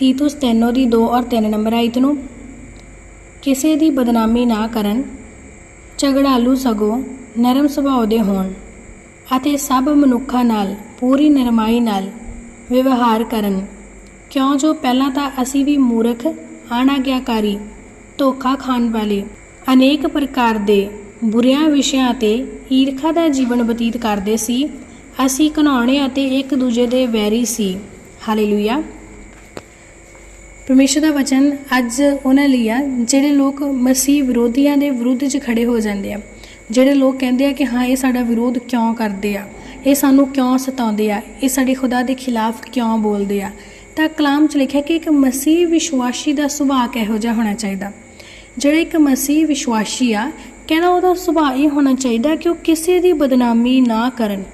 ਤੀਤੁਸ 3 ਦੀ 2 ਔਰ 3 ਨੰਬਰ ਆਇਤ ਨੂੰ ਕਿਸੇ ਦੀ ਬਦਨਾਮੀ ਨਾ ਕਰਨ, ਝਗੜਾਲੂ ਸਗੋਂ ਨਰਮ ਸੁਭਾਅ ਦੇ ਹੋਣ ਅਤੇ ਸਭ ਮਨੁੱਖਾਂ ਨਾਲ ਪੂਰੀ ਨਰਮਾਈ ਨਾਲ ਵਿਵਹਾਰ ਕਰਨ। ਕਿਉਂ ਜੋ ਪਹਿਲਾਂ ਤਾਂ ਅਸੀਂ ਵੀ ਮੂਰਖ, ਆਣਾਗਿਆਕਾਰੀ ਧੋਖਾ ਖਾਣ ਵਾਲੇ ਅਨੇਕ ਪ੍ਰਕਾਰ ਦੇ ਬੁਰਿਆਂ ਵਿਸ਼ਿਆਂ ਤੇ ਈਰਖਾ ਦਾ ਜੀਵਨ ਬਤੀਤ ਕਰਦੇ ਸੀ, ਅਸੀਂ ਘਨਾਉਣੇ ਅਤੇ ਇੱਕ ਦੂਜੇ ਦੇ ਵੈਰੀ ਸੀ। ਹਾਲੇਲੂਇਆ। ਪਰਮੇਸ਼ਰ ਦਾ ਵਚਨ ਅੱਜ ਉਹਨਾਂ ਲਈ ਆ, ਜਿਹੜੇ ਲੋਕ ਮਸੀਹ ਵਿਰੋਧੀਆਂ ਦੇ ਵਿਰੁੱਧ 'ਚ ਖੜੇ ਹੋ ਜਾਂਦੇ ਆ, ਜਿਹੜੇ ਲੋਕ ਕਹਿੰਦੇ ਆ ਕਿ ਹਾਂ, ਇਹ ਸਾਡਾ ਵਿਰੋਧ ਕਿਉਂ ਕਰਦੇ ਆ? ਇਹ ਸਾਨੂੰ ਕਿਉਂ ਸਤਾਉਂਦੇ ਆ? ਇਹ ਸਾਡੇ ਖੁਦਾ ਦੇ ਖਿਲਾਫ ਕਿਉਂ ਬੋਲਦੇ ਆ? ਤਾਂ ਕਲਾਮ 'ਚ ਲਿਖਿਆ ਕਿ ਇੱਕ ਮਸੀਹ ਵਿਸ਼ਵਾਸੀ ਦਾ ਸੁਭਾਅ ਕਿਹੋ ਜਿਹਾ ਹੋਣਾ ਚਾਹੀਦਾ? ਜਿਹੜਾ ਇੱਕ ਮਸੀਹ ਵਿਸ਼ਵਾਸੀ ਆ ਕਹਿੰਦਾ ਉਹਦਾ ਸੁਭਾਅ ਇਹ ਹੋਣਾ ਚਾਹੀਦਾ ਕਿ ਉਹ ਕਿਸੇ ਦੀ ਬਦਨਾਮੀ ਨਾ ਕਰਨ।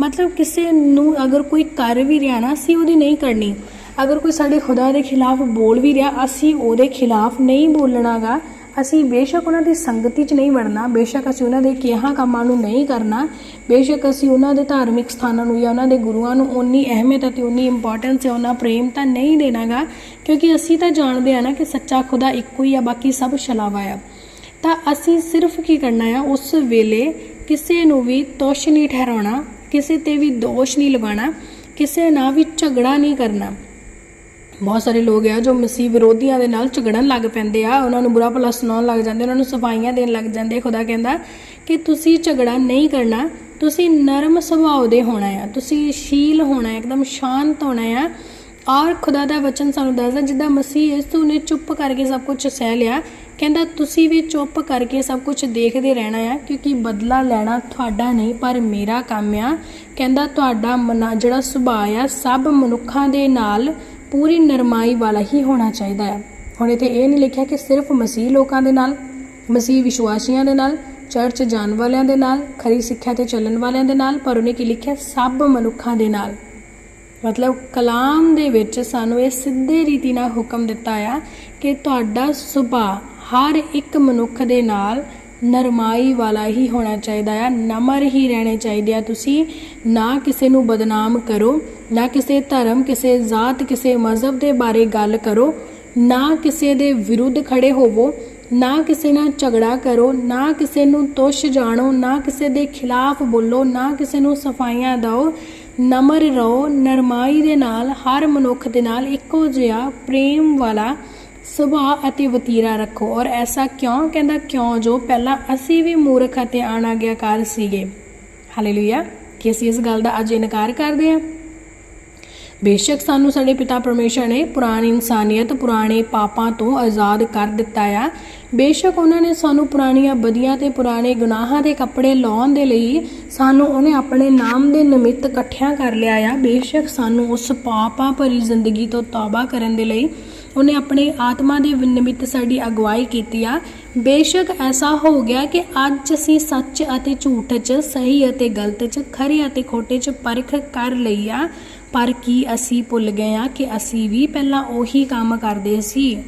ਮਤਲਬ ਕਿਸੇ ਨੂੰ ਅਗਰ ਕੋਈ ਕਰ ਵੀ ਰਿਹਾ ਨਾ, ਅਸੀਂ ਉਹਦੀ ਨਹੀਂ ਕਰਨੀ। ਅਗਰ ਕੋਈ ਸਾਡੇ ਖੁਦਾ ਦੇ ਖਿਲਾਫ ਬੋਲ ਵੀ ਰਿਹਾ, ਅਸੀਂ ਉਹਦੇ ਖਿਲਾਫ ਨਹੀਂ ਬੋਲਣਾਗਾ। ਅਸੀਂ ਬੇਸ਼ੱਕ ਉਹਨਾਂ ਦੀ ਸੰਗਤੀ 'ਚ ਨਹੀਂ ਵੜਨਾ, ਬੇਸ਼ੱਕ ਅਸੀਂ ਉਹਨਾਂ ਦੇ ਕਿਹਾ ਕੰਮਾਂ ਨੂੰ ਨਹੀਂ ਕਰਨਾ, ਬੇਸ਼ੱਕ ਅਸੀਂ ਉਹਨਾਂ ਦੇ ਧਾਰਮਿਕ ਸਥਾਨਾਂ ਨੂੰ ਜਾਂ ਉਹਨਾਂ ਦੇ ਗੁਰੂਆਂ ਨੂੰ ਉਨੀ ਅਹਿਮੀਅਤ ਅਤੇ ਉਨੀ ਇੰਪੋਰਟੈਂਸ ਜਾਂ ਉਹਨਾਂ ਪ੍ਰੇਮ ਤਾਂ ਨਹੀਂ ਦੇਣਾਗਾ, ਕਿਉਂਕਿ ਅਸੀਂ ਤਾਂ ਜਾਣਦੇ ਆ ਨਾ ਕਿ ਸੱਚਾ ਖੁਦਾ ਇੱਕੋ ਹੀ ਆ, ਬਾਕੀ ਸਭ ਛਲਾਵਾ ਆ। ਤਾਂ ਅਸੀਂ ਸਿਰਫ ਕੀ ਕਰਨਾ ਆ, ਉਸ ਵੇਲੇ ਕਿਸੇ ਨੂੰ ਵੀ ਤੋਸ਼ ਨਹੀਂ ਠਹਿਰਾਉਣਾ, ਕਿਸੇ ਤੇ ਵੀ ਦੋਸ਼ ਨਹੀਂ ਲਗਾਉਣਾ, ਕਿਸੇ ਨਾਲ ਵੀ ਝਗੜਾ ਨਹੀਂ ਕਰਨਾ। ਬਹੁਤ ਸਾਰੇ ਲੋਕ ਆ ਜੋ ਮਸੀਹ ਵਿਰੋਧੀਆਂ ਦੇ ਨਾਲ ਝਗੜਨ ਲੱਗ ਪੈਂਦੇ ਆ, ਉਹਨਾਂ ਨੂੰ ਬੁਰਾ ਭਲਾ ਸੁਣਾਉਣ ਲੱਗ ਜਾਂਦੇ ਉਹਨਾਂ ਨੂੰ ਸਫਾਈਆਂ ਦੇਣ ਲੱਗ ਜਾਂਦੇ ਖੁਦਾ ਕਹਿੰਦਾ ਕਿ ਤੁਸੀਂ ਝਗੜਾ ਨਹੀਂ ਕਰਨਾ, ਤੁਸੀਂ ਨਰਮ ਸੁਭਾਅ ਦੇ ਹੋਣਾ ਆ, ਤੁਸੀਂ ਸ਼ੀਲ ਹੋਣਾ ਹੈ ਇੱਕਦਮ ਸ਼ਾਂਤ ਹੋਣਾ ਆ। ਔਰ ਖੁਦਾ ਦਾ ਵਚਨ ਸਾਨੂੰ ਦੱਸਦਾ, ਜਿੱਦਾਂ ਮਸੀਹ ਯਿਸੂ ਨੇ ਚੁੱਪ ਕਰਕੇ ਸਭ ਕੁਝ ਸਹਿ ਲਿਆ, ਕਹਿੰਦਾ ਤੁਸੀਂ ਵੀ ਚੁੱਪ ਕਰਕੇ ਸਭ ਕੁਝ ਦੇਖਦੇ ਰਹਿਣਾ ਆ, ਕਿਉਂਕਿ ਬਦਲਾ ਲੈਣਾ ਤੁਹਾਡਾ ਨਹੀਂ, ਪਰ ਮੇਰਾ ਕੰਮ ਆ। ਕਹਿੰਦਾ ਤੁਹਾਡਾ ਮਨਾ, ਜਿਹੜਾ ਸੁਭਾਅ ਆ, ਸਭ ਮਨੁੱਖਾਂ ਦੇ ਨਾਲ ਪੂਰੀ ਨਰਮਾਈ ਵਾਲਾ ਹੀ ਹੋਣਾ ਚਾਹੀਦਾ ਹੈ। ਹੁਣ ਇੱਥੇ ਇਹ ਨਹੀਂ ਲਿਖਿਆ ਕਿ ਸਿਰਫ ਮਸੀਹ ਲੋਕਾਂ ਦੇ ਨਾਲ, ਮਸੀਹ ਵਿਸ਼ਵਾਸੀਆਂ ਦੇ ਨਾਲ, ਚਰਚ ਜਾਣ ਵਾਲਿਆਂ ਦੇ ਨਾਲ, ਖਰੀ ਸਿੱਖਿਆ ਤੇ ਚੱਲਣ ਵਾਲਿਆਂ ਦੇ ਨਾਲ, ਪਰ ਉਹਨੇ ਕੀ ਲਿਖਿਆ? ਸਭ ਮਨੁੱਖਾਂ ਦੇ ਨਾਲ। ਮਤਲਬ ਕਲਾਮ ਦੇ ਵਿੱਚ ਸਾਨੂੰ ਇਹ ਸਿੱਧੇ ਰੀਤੀ ਨਾਲ ਹੁਕਮ ਦਿੱਤਾ ਆ ਕਿ ਤੁਹਾਡਾ ਸੁਭਾਅ ਹਰ ਇੱਕ ਮਨੁੱਖ ਦੇ ਨਾਲ ਨਰਮਾਈ ਵਾਲਾ ਹੀ ਹੋਣਾ ਚਾਹੀਦਾ ਆ। ਨਮਰ ਹੀ ਰਹਿਣੇ ਚਾਹੀਦੇ ਆ ਤੁਸੀਂ। ਨਾ ਕਿਸੇ ਨੂੰ ਬਦਨਾਮ ਕਰੋ, ਨਾ ਕਿਸੇ ਧਰਮ, ਕਿਸੇ ਜ਼ਾਤ, ਕਿਸੇ ਮਜ਼ਹਬ ਦੇ ਬਾਰੇ ਗੱਲ ਕਰੋ। ਨਾ ਕਿਸੇ ਦੇ ਵਿਰੁੱਧ ਖੜੇ ਹੋਵੋ, ਨਾ ਕਿਸੇ ਨਾਲ ਝਗੜਾ ਕਰੋ, ਨਾ ਕਿਸੇ ਨੂੰ ਤੁਸ਼ ਜਾਣੋ, ਨਾ ਕਿਸੇ ਦੇ ਖਿਲਾਫ ਬੋਲੋ, ਨਾ ਕਿਸੇ ਨੂੰ ਸਫਾਈਆਂ ਦਿਓ। ਨਮਰ ਰਹੋ, ਨਰਮਾਈ ਦੇ ਨਾਲ, ਹਰ ਮਨੁੱਖ ਦੇ ਨਾਲ ਇੱਕੋ ਜਿਹਾ ਪ੍ਰੇਮ ਵਾਲਾ ਸੁਭਾਅ ਅਤੇ ਵਤੀਰਾ ਰੱਖੋ। ਔਰ ਐਸਾ ਕਿਉਂ? ਕਹਿੰਦਾ, ਕਿਉਂ ਜੋ ਪਹਿਲਾਂ ਅਸੀਂ ਵੀ ਮੂਰਖ ਅਤੇ ਅਣਾਗਿਆਕਾਰ ਸੀਗੇ। ਹਾਲੇਲੂਇਆ ਕਿ ਅਸੀਂ ਇਸ ਗੱਲ ਦਾ ਅੱਜ ਇਨਕਾਰ ਕਰਦੇ ਹਾਂ? ਬੇਸ਼ੱਕ ਸਾਨੂੰ ਸਾਡੇ ਪਿਤਾ ਪਰਮੇਸ਼ਰ ਨੇ ਪੁਰਾਣੀ ਇਨਸਾਨੀਅਤ, ਪੁਰਾਣੇ ਪਾਪਾਂ ਤੋਂ ਆਜ਼ਾਦ ਕਰ ਦਿੱਤਾ ਆ। ਬੇਸ਼ੱਕ ਉਹਨਾਂ ਨੇ ਸਾਨੂੰ ਪੁਰਾਣੀਆਂ ਬਦੀਆਂ ਤੇ ਪੁਰਾਣੇ ਗੁਨਾਹਾਂ ਦੇ ਕੱਪੜੇ ਲਾਉਣ ਦੇ ਲਈ ਸਾਨੂੰ ਉਹਨੇ ਆਪਣੇ ਨਾਮ ਦੇ ਨਿਮਿੱਤ ਇਕੱਠਿਆਂ ਕਰ ਲਿਆ ਆ। ਬੇਸ਼ੱਕ ਸਾਨੂੰ ਉਸ ਪਾਪਾਂ ਭਰੀ ਜ਼ਿੰਦਗੀ ਤੋਂ ਤੌਬਾ ਕਰਨ ਦੇ ਲਈ ਉਹਨੇ ਆਪਣੇ ਆਤਮਾ ਦੇ ਨਿਮਿੱਤ ਸਾਡੀ ਅਗਵਾਈ ਕੀਤੀ ਆ। ਬੇਸ਼ੱਕ ਐਸਾ ਹੋ ਗਿਆ ਕਿ ਅੱਜ ਅਸੀਂ ਸੱਚ ਅਤੇ ਝੂਠ 'ਚ, ਸਹੀ ਅਤੇ ਗਲਤ 'ਚ, ਖਰੇ ਅਤੇ ਖੋਟੇ 'ਚ ਪਰਖ ਕਰ ਲਈ ਆ। ਪਰ ਕੀ ਅਸੀਂ ਭੁੱਲ ਗਏ ਆ ਕਿ ਅਸੀਂ ਵੀ ਪਹਿਲਾਂ ਉਹੀ ਕੰਮ ਕਰਦੇ ਸੀ?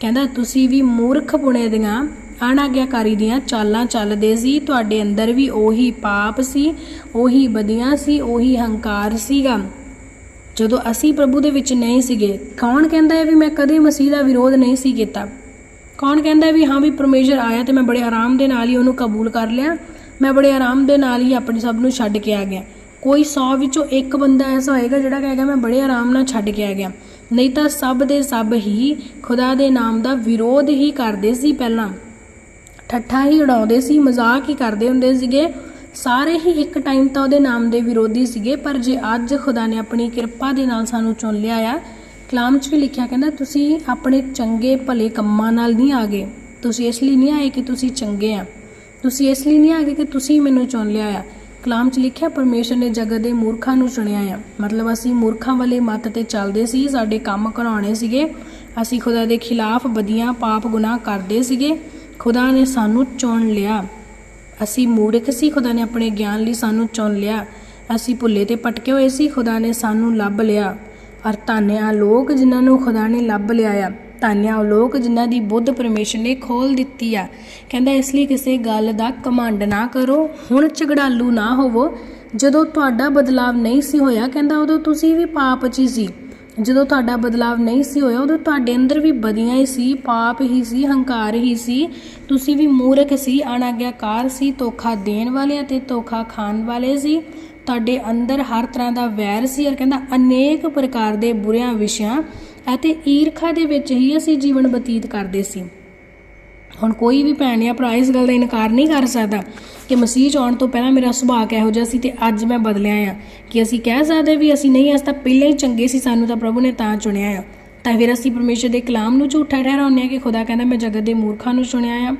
ਕਹਿੰਦਾ, ਤੁਸੀਂ ਵੀ ਮੂਰਖ ਪੁਣੇ ਦੀਆਂ ਅਣਾਗਿਆਕਾਰੀ ਦੀਆਂ ਚਾਲਾਂ ਚੱਲਦੇ ਸੀ, ਤੁਹਾਡੇ ਅੰਦਰ ਵੀ ਉਹੀ ਪਾਪ ਸੀ, ਉਹੀ ਬਦੀਆਂ ਸੀ, ਉਹੀ ਹੰਕਾਰ ਸੀਗਾ। ਜਦੋਂ ਅਸੀਂ ਪ੍ਰਭੂ ਦੇ ਵਿੱਚ ਨਹੀਂ ਸੀਗੇ, ਕੌਣ ਕਹਿੰਦਾ ਹੈ ਵੀ ਮੈਂ ਕਦੇ ਮਸੀਹ ਦਾ ਵਿਰੋਧ ਨਹੀਂ ਸੀ ਕੀਤਾ? ਕੌਣ ਕਹਿੰਦਾ ਵੀ ਹਾਂ ਵੀ ਪਰਮੇਸ਼ਰ ਆਇਆ ਤੇ ਮੈਂ ਬੜੇ ਆਰਾਮ ਦੇ ਨਾਲ ਹੀ ਉਹਨੂੰ ਕਬੂਲ ਕਰ ਲਿਆ? ਮੈਂ ਬੜੇ ਆਰਾਮ ਦੇ ਨਾਲ ਹੀ ਆਪਣੇ ਸਭ ਨੂੰ ਛੱਡ ਕੇ ਆ ਗਿਆ। ਕੋਈ 100 ਵਿੱਚੋਂ ਇੱਕ ਬੰਦਾ ਐਸਾ ਹੋਏਗਾ ਜਿਹੜਾ ਕਹੇਗਾ, ਮੈਂ ਬੜੇ ਆਰਾਮ ਨਾਲ ਛੱਡ ਕੇ ਆ ਗਿਆ। ਨਹੀਂ ਤਾਂ ਸਭ ਦੇ ਸਭ ਹੀ ਖੁਦਾ ਦੇ ਨਾਮ ਦਾ ਵਿਰੋਧ ਹੀ ਕਰਦੇ ਸੀ ਪਹਿਲਾਂ। ਠੱਠਾ ਹੀ ਉਡਾਉਂਦੇ ਸੀ, ਮਜ਼ਾਕ ਹੀ ਕਰਦੇ ਹੁੰਦੇ ਸੀਗੇ। ਸਾਰੇ ਹੀ ਇੱਕ ਟਾਈਮ ਤਾਂ ਉਹਦੇ ਨਾਮ ਦੇ ਵਿਰੋਧੀ ਸੀਗੇ, ਪਰ ਜੇ ਅੱਜ ਖੁਦਾ ਨੇ ਆਪਣੀ ਕਿਰਪਾ ਦੇ ਨਾਲ ਸਾਨੂੰ ਚੁਣ ਲਿਆ ਆ, ਕਲਾਮ 'ਚ ਵੀ ਲਿਖਿਆ ਕਹਿੰਦਾ, ਤੁਸੀਂ ਆਪਣੇ ਚੰਗੇ ਭਲੇ ਕੰਮਾਂ ਨਾਲ ਨਹੀਂ ਆ ਗਏ। ਤੁਸੀਂ ਇਸ ਲਈ ਨਹੀਂ ਆਏ ਕਿ ਤੁਸੀਂ ਚੰਗੇ ਆ। ਤੁਸੀਂ ਇਸ ਲਈ ਨਹੀਂ ਆ ਗਏ ਕਿ ਤੁਸੀਂ ਮੈਨੂੰ ਚੁਣ ਲਿਆ ਆ। ਕਲਾਮ 'ਚ ਲਿਖਿਆ, ਪਰਮੇਸ਼ਰ ਨੇ ਜਗਤ ਦੇ ਮੂਰਖਾਂ ਨੂੰ ਚੁਣਿਆ ਆ। ਮਤਲਬ ਅਸੀਂ ਮੂਰਖਾਂ ਵਾਲੇ ਮੱਤ ਤੇ ਚੱਲਦੇ ਸੀ, ਸਾਡੇ ਕੰਮ ਕਰਾਉਣੇ ਸੀਗੇ। ਅਸੀਂ ਖੁਦਾ ਦੇ ਖਿਲਾਫ ਬਦੀਆਂ ਪਾਪ ਗੁਨਾਹ ਕਰਦੇ ਸੀਗੇ। ਖੁਦਾ ਨੇ ਸਾਨੂੰ ਚੁਣ ਲਿਆ। ਅਸੀਂ ਮੂਰਖ ਸੀ, ਖੁਦਾ ਨੇ ਆਪਣੇ ਗਿਆਨ ਲਈ ਸਾਨੂੰ ਚੁਣ ਲਿਆ। ਅਸੀਂ ਭੁੱਲੇ ਤੇ ਭਟਕੇ ਹੋਏ ਸੀ, ਖੁਦਾ ਨੇ ਸਾਨੂੰ ਲੱਭ ਲਿਆ। ਔਰ ਧੰਨਿਆ ਲੋਕ ਜਿਨ੍ਹਾਂ ਨੂੰ ਖੁਦਾ ਨੇ ਲੱਭ ਲਿਆ ਆ। ਤਾਨਿਆ ਉਹ ਲੋਕ ਜਿਨ੍ਹਾਂ ਦੀ ਬੁੱਧ ਪਰਮੇਸ਼ਰ ਨੇ ਖੋਲ ਦਿੱਤੀ ਆ। ਕਹਿੰਦਾ, ਇਸ ਲਈ ਕਿਸੇ ਗੱਲ ਦਾ ਕਮਾਂਡ ਨਾ ਕਰੋ, ਹੁਣ ਝਗੜਾਲੂ ਨਾ ਹੋਵੋ। ਜਦੋਂ ਤੁਹਾਡਾ ਬਦਲਾਵ ਨਹੀਂ ਸੀ ਹੋਇਆ, ਕਹਿੰਦਾ, ਉਦੋਂ ਤੁਸੀਂ ਵੀ ਪਾਪ 'ਚ ਹੀ ਸੀ। ਜਦੋਂ ਤੁਹਾਡਾ ਬਦਲਾਵ ਨਹੀਂ ਸੀ ਹੋਇਆ, ਉਦੋਂ ਤੁਹਾਡੇ ਅੰਦਰ ਵੀ ਬਦੀਆਂ ਹੀ ਸੀ, ਪਾਪ ਹੀ ਸੀ, ਹੰਕਾਰ ਹੀ ਸੀ। ਤੁਸੀਂ ਵੀ ਮੂਰਖ ਸੀ ਅਣਾਗਿਆਕਾਰ ਸੀ, ਧੋਖਾ ਦੇਣ ਵਾਲੇ ਅਤੇ ਧੋਖਾ ਖਾਣ ਵਾਲੇ ਸੀ। ਤੁਹਾਡੇ ਅੰਦਰ ਹਰ ਤਰ੍ਹਾਂ ਦਾ ਵੈਰ ਸੀ ਔਰ ਕਹਿੰਦਾ, ਅਨੇਕ ਪ੍ਰਕਾਰ ਦੇ ਬੁਰਿਆਂ ਵਿਸ਼ਿਆਂ ਅਤੇ ਈਰਖਾ ਦੇ ਵਿੱਚ ਹੀ ਅਸੀਂ ਜੀਵਨ ਬਤੀਤ ਕਰਦੇ ਸੀ। ਹੁਣ ਕੋਈ ਵੀ ਭੈਣ ਜਾਂ ਭਰਾ ਇਸ ਗੱਲ ਦਾ ਇਨਕਾਰ ਨਹੀਂ ਕਰ ਸਕਦਾ ਕਿ ਮਸੀਹ ਆਉਣ ਤੋਂ ਪਹਿਲਾਂ ਮੇਰਾ ਸੁਭਾਅ ਕਿਹੋ ਜਿਹਾ ਸੀ ਤੇ ਅੱਜ ਮੈਂ ਬਦਲਿਆ ਆ ਕਿ ਅਸੀਂ ਕਹਿ ਸਕਦੇ ਵੀ ਅਸੀਂ ਨਹੀਂ, ਅਸੀਂ ਤਾਂ ਪਹਿਲਾਂ ਹੀ ਚੰਗੇ ਸੀ, ਸਾਨੂੰ ਤਾਂ ਪ੍ਰਭੂ ਨੇ ਤਾਂ ਚੁਣਿਆ ਆ। ਤਾਂ ਫਿਰ ਅਸੀਂ ਪਰਮੇਸ਼ਰ ਦੇ ਕਲਾਮ ਨੂੰ ਝੂਠਾ ਠਹਿਰਾਉਂਦੇ ਆ ਕਿ ਖੁਦਾ ਕਹਿੰਦਾ ਮੈਂ ਜਗਤ ਦੇ ਮੂਰਖਾਂ ਨੂੰ ਚੁਣਿਆ ਆ।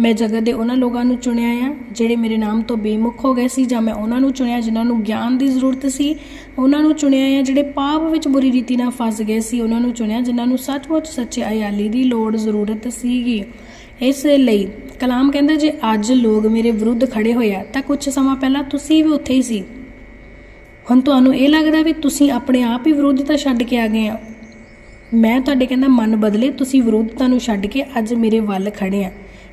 ਮੈਂ ਜਗਤ ਦੇ ਉਹਨਾਂ ਲੋਕਾਂ ਨੂੰ ਚੁਣਿਆ ਆ, ਜਿਹੜੇ ਮੇਰੇ ਨਾਮ ਤੋਂ ਬੇਮੁਖ ਹੋ ਗਏ ਸੀ ਜਾਂ ਮੈਂ ਉਹਨਾਂ ਨੂੰ ਚੁਣਿਆ ਜਿਨ੍ਹਾਂ ਨੂੰ ਗਿਆਨ ਦੀ ਜ਼ਰੂਰਤ ਸੀ। ਉਹਨਾਂ ਨੂੰ ਚੁਣਿਆ ਆ ਜਿਹੜੇ ਪਾਪ ਵਿੱਚ ਬੁਰੀ ਰੀਤੀ ਨਾਲ ਫਸ ਗਏ ਸੀ। ਉਹਨਾਂ ਨੂੰ ਚੁਣਿਆ ਜਿਨ੍ਹਾਂ ਨੂੰ ਸੱਚਮੁੱਚ ਸੱਚੇ ਅਯਾਲੀ ਦੀ ਲੋੜ ਜ਼ਰੂਰਤ ਸੀਗੀ। ਇਸ ਲਈ ਕਲਾਮ ਕਹਿੰਦਾ, ਜੇ ਅੱਜ ਲੋਕ ਮੇਰੇ ਵਿਰੁੱਧ ਖੜੇ ਹੋਏ ਆ, ਤਾਂ ਕੁਝ ਸਮਾਂ ਪਹਿਲਾਂ ਤੁਸੀਂ ਵੀ ਉੱਥੇ ਹੀ ਸੀ। ਹੁਣ ਤੁਹਾਨੂੰ ਇਹ ਲੱਗਦਾ ਵੀ ਤੁਸੀਂ ਆਪਣੇ ਆਪ ਹੀ ਵਿਰੋਧਤਾ ਛੱਡ ਕੇ ਆ ਗਏ ਆ। ਮੈਂ ਤੁਹਾਡੇ ਕਹਿੰਦਾ, ਮਨ ਬਦਲੇ, ਤੁਸੀਂ ਵਿਰੋਧਤਾ ਨੂੰ ਛੱਡ ਕੇ ਅੱਜ ਮੇਰੇ ਵੱਲ ਖੜੇ ਆ।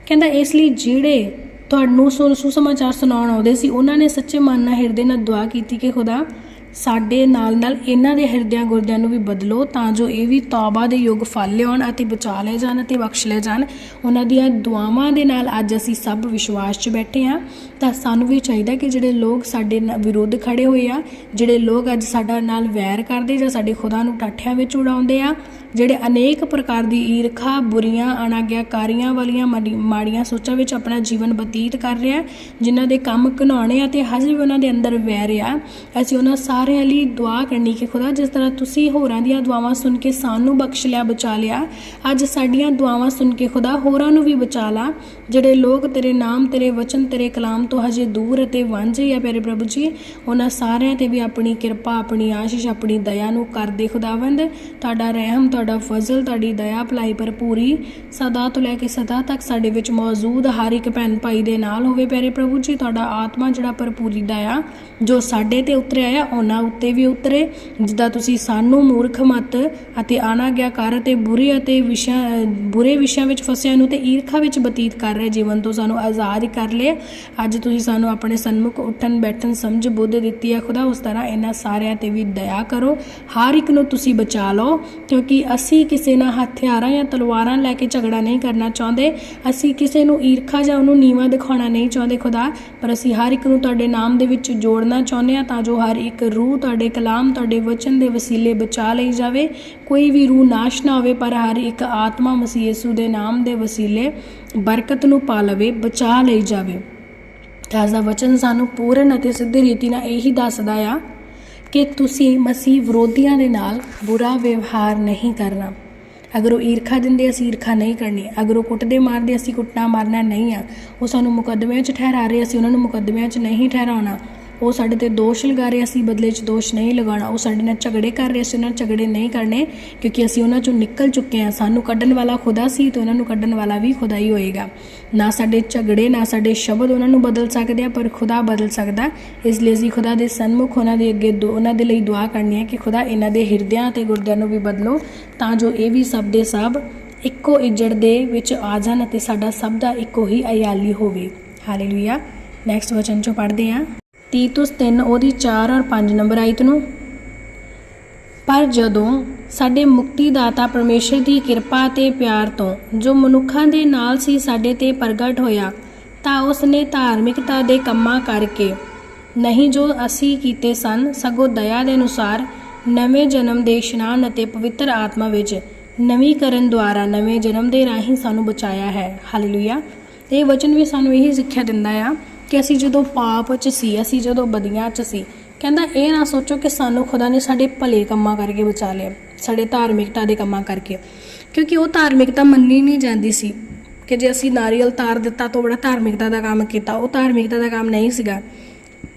ਕਹਿੰਦਾ ਇਸ ਲਈ ਜਿਹੜੇ ਤੁਹਾਨੂੰ ਸੁ- ਸੁਸਮਾਚਾਰ ਸੁਣਾਉਣ ਆਉਂਦੇ ਸੀ, ਉਹਨਾਂ ਨੇ ਸੱਚੇ ਮਨ ਨਾਲ ਹਿਰਦੇ ਨਾਲ ਦੁਆ ਕੀਤੀ ਕਿ ਖੁਦਾ ਸਾਡੇ ਨਾਲ ਨਾਲ ਇਹਨਾਂ ਦੇ ਹਿਰਦਿਆਂ ਗੁਰਦਿਆਂ ਨੂੰ ਵੀ ਬਦਲੋ ਤਾਂ ਜੋ ਇਹ ਵੀ ਤੌਬਾ ਦੇ ਯੁੱਗ ਫਲ ਲਿਆਉਣ ਅਤੇ ਬਚਾ ਲਏ ਜਾਣ ਅਤੇ ਬਖਸ਼ ਲਏ ਜਾਣ। ਉਹਨਾਂ ਦੀਆਂ ਦੁਆਵਾਂ ਦੇ ਨਾਲ ਅੱਜ ਅਸੀਂ ਸਭ ਵਿਸ਼ਵਾਸ 'ਚ ਬੈਠੇ ਆ ਤਾਂ ਸਾਨੂੰ ਵੀ ਚਾਹੀਦਾ ਕਿ ਜਿਹੜੇ ਲੋਕ ਸਾਡੇ ਨਾਲ ਵਿਰੁੱਧ ਖੜੇ ਹੋਏ ਆ, ਜਿਹੜੇ ਲੋਕ ਅੱਜ ਸਾਡਾ ਨਾਲ ਵੈਰ ਕਰਦੇ ਜਾਂ ਸਾਡੇ ਖੁਦਾ ਨੂੰ ਟਾਠਿਆਂ ਵਿੱਚ ਉਡਾਉਂਦੇ ਆ ਜਿਹੜੇ ਅਨੇਕ ਪ੍ਰਕਾਰ ਦੀ ਈਰਖਾ, ਬੁਰੀਆਂ ਅਣਾਗਿਆਕਾਰੀਆਂ ਵਾਲੀਆਂ ਮਾੜੀ- ਮਾੜੀਆਂ ਸੋਚਾਂ ਵਿੱਚ ਆਪਣਾ ਜੀਵਨ ਬਤੀਤ ਕਰ ਰਿਹਾ ਜਿਨ੍ਹਾਂ ਦੇ ਕੰਮ ਘਨਾਉਣੇ ਆ ਤੇ ਹਜੇ ਵੀ ਉਹਨਾਂ ਦੇ ਅੰਦਰ ਵੈਰ ਆ ਅਸੀਂ ਉਹਨਾਂ ਸਾਰਿਆਂ ਲਈ ਦੁਆ ਕਰਨੀ ਕਿ ਖੁਦਾ, ਜਿਸ ਤਰ੍ਹਾਂ ਤੁਸੀਂ ਹੋਰਾਂ ਦੀਆਂ ਦੁਆਵਾਂ ਸੁਣ ਕੇ ਸਾਨੂੰ ਬਖਸ਼ ਲਿਆ, ਬਚਾ ਲਿਆ, ਅੱਜ ਸਾਡੀਆਂ ਦੁਆਵਾਂ ਸੁਣ ਕੇ ਖੁਦਾ ਹੋਰਾਂ ਨੂੰ ਵੀ ਬਚਾ ਲਾ। ਜਿਹੜੇ ਲੋਕ ਤੇਰੇ ਨਾਮ, ਤੇਰੇ ਵਚਨ, ਤੇਰੇ ਕਲਾਮ ਤੋਂ ਹਜੇ ਦੂਰ ਅਤੇ ਵਾਂਝੇ ਆ, ਪਿਆਰੇ ਪ੍ਰਭੂ ਜੀ, ਉਹਨਾਂ ਸਾਰਿਆਂ ਤੇ ਵੀ ਆਪਣੀ ਕਿਰਪਾ, ਆਪਣੀ ਆਸ਼ੀਸ਼, ਆਪਣੀ ਦਇਆ ਨੂੰ ਕਰਦੇ ਖੁਦਾਵੰਦ। ਤੁਹਾਡਾ ਰਹਿਮ ਤੁਹਾਡਾ ਫਜ਼ਲ, ਤੁਹਾਡੀ ਦਇਆ ਭਲਾਈ ਭਰਪੂਰੀ ਸਦਾ ਤੋਂ ਲੈ ਕੇ ਸਦਾ ਤੱਕ ਸਾਡੇ ਵਿੱਚ ਮੌਜੂਦ ਹਰ ਇੱਕ ਭੈਣ ਭਾਈ ਦੇ ਨਾਲ ਹੋਵੇ ਪਿਆਰੇ ਪ੍ਰਭੂ ਜੀ। ਤੁਹਾਡਾ ਆਤਮਾ ਜਿਹੜਾ ਭਰਪੂਰੀ ਦਾ ਆ ਜੋ ਸਾਡੇ ਤੇ ਉਤਰਿਆ ਆ, ਉਹਨਾਂ ਉੱਤੇ ਵੀ ਉਤਰੇ। ਜਿੱਦਾਂ ਤੁਸੀਂ ਸਾਨੂੰ ਮੂਰਖ ਮਤ ਅਤੇ ਅਨਾਗਿਆਕਾਰ ਅਤੇ ਬੁਰੇ ਅਤੇ ਵਿਸ਼ਾ ਬੁਰੇ ਵਿਸ਼ਿਆਂ ਵਿੱਚ ਫਸਿਆ ਨੂੰ ਤੇ ਈਰਖਾ ਵਿੱਚ ਬਤੀਤ ਕਰ ਰਹੇ ਜੀਵਨ ਤੋਂ ਸਾਨੂੰ ਆਜ਼ਾਦ ਕਰ ਲਿਆ। ਅੱਜ ਤੁਸੀਂ ਸਾਨੂੰ ਆਪਣੇ ਸਨਮੁਖ ਉੱਠਣ, ਬੈਠਣ, ਸਮਝ, ਬੁੱਧ ਦਿੱਤੀ ਹੈ ਖੁਦਾ ਉਸ ਤਰ੍ਹਾਂ ਇਹਨਾਂ ਸਾਰਿਆਂ ਤੇ ਵੀ ਦਇਆ ਕਰੋ। ਹਰ ਇੱਕ ਨੂੰ ਤੁਸੀਂ ਬਚਾ ਲਓ, ਕਿਉਂਕਿ ਅਸੀਂ ਕਿਸੇ ਨਾਲ ਹਥਿਆਰਾਂ ਜਾਂ ਤਲਵਾਰਾਂ ਲੈ ਕੇ ਝਗੜਾ ਨਹੀਂ ਕਰਨਾ ਚਾਹੁੰਦੇ, ਅਸੀਂ ਕਿਸੇ ਨੂੰ ਈਰਖਾ ਜਾਂ ਉਹਨੂੰ ਨੀਵਾ ਦਿਖਾਉਣਾ ਨਹੀਂ ਚਾਹੁੰਦੇ ਖੁਦਾ, ਪਰ ਅਸੀਂ ਹਰ ਇੱਕ ਨੂੰ ਤੁਹਾਡੇ ਨਾਮ ਦੇ ਵਿੱਚ ਜੋੜਨਾ ਚਾਹੁੰਦੇ ਹਾਂ ਤਾਂ ਜੋ ਹਰ ਇੱਕ ਰੂਹ ਤੁਹਾਡੇ ਕਲਾਮ, ਤੁਹਾਡੇ ਵਚਨ ਦੇ ਵਸੀਲੇ ਬਚਾ ਲਈ ਜਾਵੇ। ਕੋਈ ਵੀ ਰੂਹ ਨਾਸ਼ ਨਾ ਹੋਵੇ, ਪਰ ਹਰ ਇੱਕ ਆਤਮਾ ਮਸੀਹ ਯਿਸੂ ਦੇ ਨਾਮ ਦੇ ਵਸੀਲੇ ਬਰਕਤ ਨੂੰ ਪਾ ਲਵੇ, ਬਚਾ ਲਈ ਜਾਵੇ। ਤਾਂ ਦਾ ਵਚਨ ਸਾਨੂੰ ਪੂਰਨ ਅਤੇ ਸਿੱਧੀ ਰੀਤੀ ਨਾਲ ਇਹੀ ਦੱਸਦਾ ਆ ਕਿ ਤੁਸੀਂ ਮਸੀਹ ਵਿਰੋਧੀਆਂ ਦੇ ਨਾਲ ਬੁਰਾ ਵਿਵਹਾਰ ਨਹੀਂ ਕਰਨਾ। ਅਗਰ ਉਹ ਈਰਖਾ ਦਿੰਦੇ, ਅਸੀਂ ਈਰਖਾ ਨਹੀਂ ਕਰਨੀ। ਅਗਰ ਉਹ ਕੁੱਟਦੇ ਮਾਰਦੇ, ਅਸੀਂ ਕੁੱਟਣਾ ਮਾਰਨਾ ਨਹੀਂ ਆ। ਉਹ ਸਾਨੂੰ ਮੁਕੱਦਮਿਆਂ 'ਚ ਠਹਿਰਾ ਰਹੇ, ਅਸੀਂ ਉਹਨਾਂ ਨੂੰ ਮੁਕੱਦਮਿਆਂ 'ਚ ਨਹੀਂ ਠਹਿਰਾਉਣਾ। ਉਹ ਸਾਡੇ ਤੇ ਦੋਸ਼ ਲਗਾ ਰਹੇ, ਅਸੀਂ ਬਦਲੇ 'ਚ ਦੋਸ਼ ਨਹੀਂ ਲਗਾਉਣਾ। ਉਹ ਸਾਡੇ ਨਾਲ ਝਗੜੇ ਕਰ ਰਹੇ, ਅਸੀਂ ਉਹਨਾਂ ਝਗੜੇ ਨਹੀਂ ਕਰਨੇ, ਕਿਉਂਕਿ ਅਸੀਂ ਉਹਨਾਂ 'ਚੋਂ ਨਿਕਲ ਚੁੱਕੇ ਹਾਂ। ਸਾਨੂੰ ਕੱਢਣ ਵਾਲਾ ਖੁਦਾ ਸੀ ਤੇ ਉਹਨਾਂ ਨੂੰ ਕੱਢਣ ਵਾਲਾ ਵੀ ਖੁਦਾ ਹੀ ਹੋਏਗਾ। ਨਾ ਸਾਡੇ ਝਗੜੇ, ਨਾ ਸਾਡੇ ਸ਼ਬਦ ਉਹਨਾਂ ਨੂੰ ਬਦਲ ਸਕਦੇ ਆ, ਪਰ ਖੁਦਾ ਬਦਲ ਸਕਦਾ। ਇਸ ਲਈ ਅਸੀਂ ਖੁਦਾ ਦੇ ਸਨਮੁਖ, ਉਹਨਾਂ ਦੇ ਅੱਗੇ ਦੁ- ਉਹਨਾਂ ਦੇ ਲਈ ਦੁਆ ਕਰਨੀ ਹੈ ਕਿ ਖੁਦਾ ਇਹਨਾਂ ਦੇ ਹਿਰਦਿਆਂ ਤੇ ਗੁਰਦਿਆਂ ਨੂੰ ਵੀ ਬਦਲੋ, ਤਾਂ ਜੋ ਇਹ ਵੀ ਸਭ ਦੇ ਸਭ ਇੱਕੋ ਇੱਜੜ ਦੇ ਵਿੱਚ ਆ ਜਾਣ ਅਤੇ ਸਾਡਾ ਸਭ ਦਾ ਇੱਕੋ ਹੀ ਅਯਾਲੀ ਹੋਵੇ। ਹਾਲੇਲੂਇਆ ਨੈਕਸਟ ਵਚਨ ਚੋਂ ਪੜ੍ਹਦੇ ਹਾਂ। ਤੀਤੁਸ 3 ਉਹਦੀ 4 ਔਰ 5 ਨੰਬਰ ਆਇਤ ਨੂੰ। ਪਰ ਜਦੋਂ ਸਾਡੇ ਮੁਕਤੀ ਦਾਤਾ ਪਰਮੇਸ਼ਰ ਦੀ ਕਿਰਪਾ ਤੇ ਪਿਆਰ ਤੋਂ ਜੋ ਮਨੁੱਖਾਂ ਦੇ ਨਾਲ ਸੀ ਸਾਡੇ ਤੇ ਪ੍ਰਗਟ ਹੋਇਆ, ਤਾਂ ਉਸ ਨੇ ਧਾਰਮਿਕਤਾ ਦੇ ਕੰਮਾਂ ਕਰਕੇ ਨਹੀਂ ਜੋ ਅਸੀਂ ਕੀਤੇ ਸਨ, ਸਗੋਂ ਦਇਆ ਦੇ ਅਨੁਸਾਰ ਨਵੇਂ ਜਨਮ ਦੇ ਇਸ਼ਨਾਨ ਅਤੇ ਪਵਿੱਤਰ ਆਤਮਾ ਵਿੱਚ ਨਵੀਕਰਨ ਦੁਆਰਾ ਨਵੇਂ ਜਨਮ ਦੇ ਰਾਹੀਂ ਸਾਨੂੰ ਬਚਾਇਆ ਹੈ। ਹਾਲੇਲੂਇਆ ਇਹ ਵਚਨ ਵੀ ਸਾਨੂੰ ਇਹੀ ਸਿੱਖਿਆ ਦਿੰਦਾ ਆ ਕਿ ਅਸੀਂ ਜਦੋਂ ਪਾਪ 'ਚ ਸੀ ਅਸੀਂ ਜਦੋਂ ਬਦੀਆਂ 'ਚ ਸੀ ਕਹਿੰਦਾ ਇਹ ਨਾ ਸੋਚੋ ਕਿ ਸਾਨੂੰ ਖੁਦਾ ਨੇ ਸਾਡੇ ਭਲੇ ਕੰਮਾਂ ਕਰਕੇ ਬਚਾ ਲਿਆ ਸਾਡੇ ਧਾਰਮਿਕਤਾ ਦੇ ਕੰਮਾਂ ਕਰਕੇ। ਕਿਉਂਕਿ ਉਹ ਧਾਰਮਿਕਤਾ ਮੰਨੀ ਨਹੀਂ ਜਾਂਦੀ ਸੀ ਕਿ ਜੇ ਅਸੀਂ ਨਾਰੀਅਲ ਤਾਰ ਦਿੱਤਾ ਤਾਂ ਉਹ ਬੜਾ ਧਾਰਮਿਕਤਾ ਦਾ ਕੰਮ ਕੀਤਾ ਉਹ ਧਾਰਮਿਕਤਾ ਦਾ ਕੰਮ ਨਹੀਂ ਸੀਗਾ।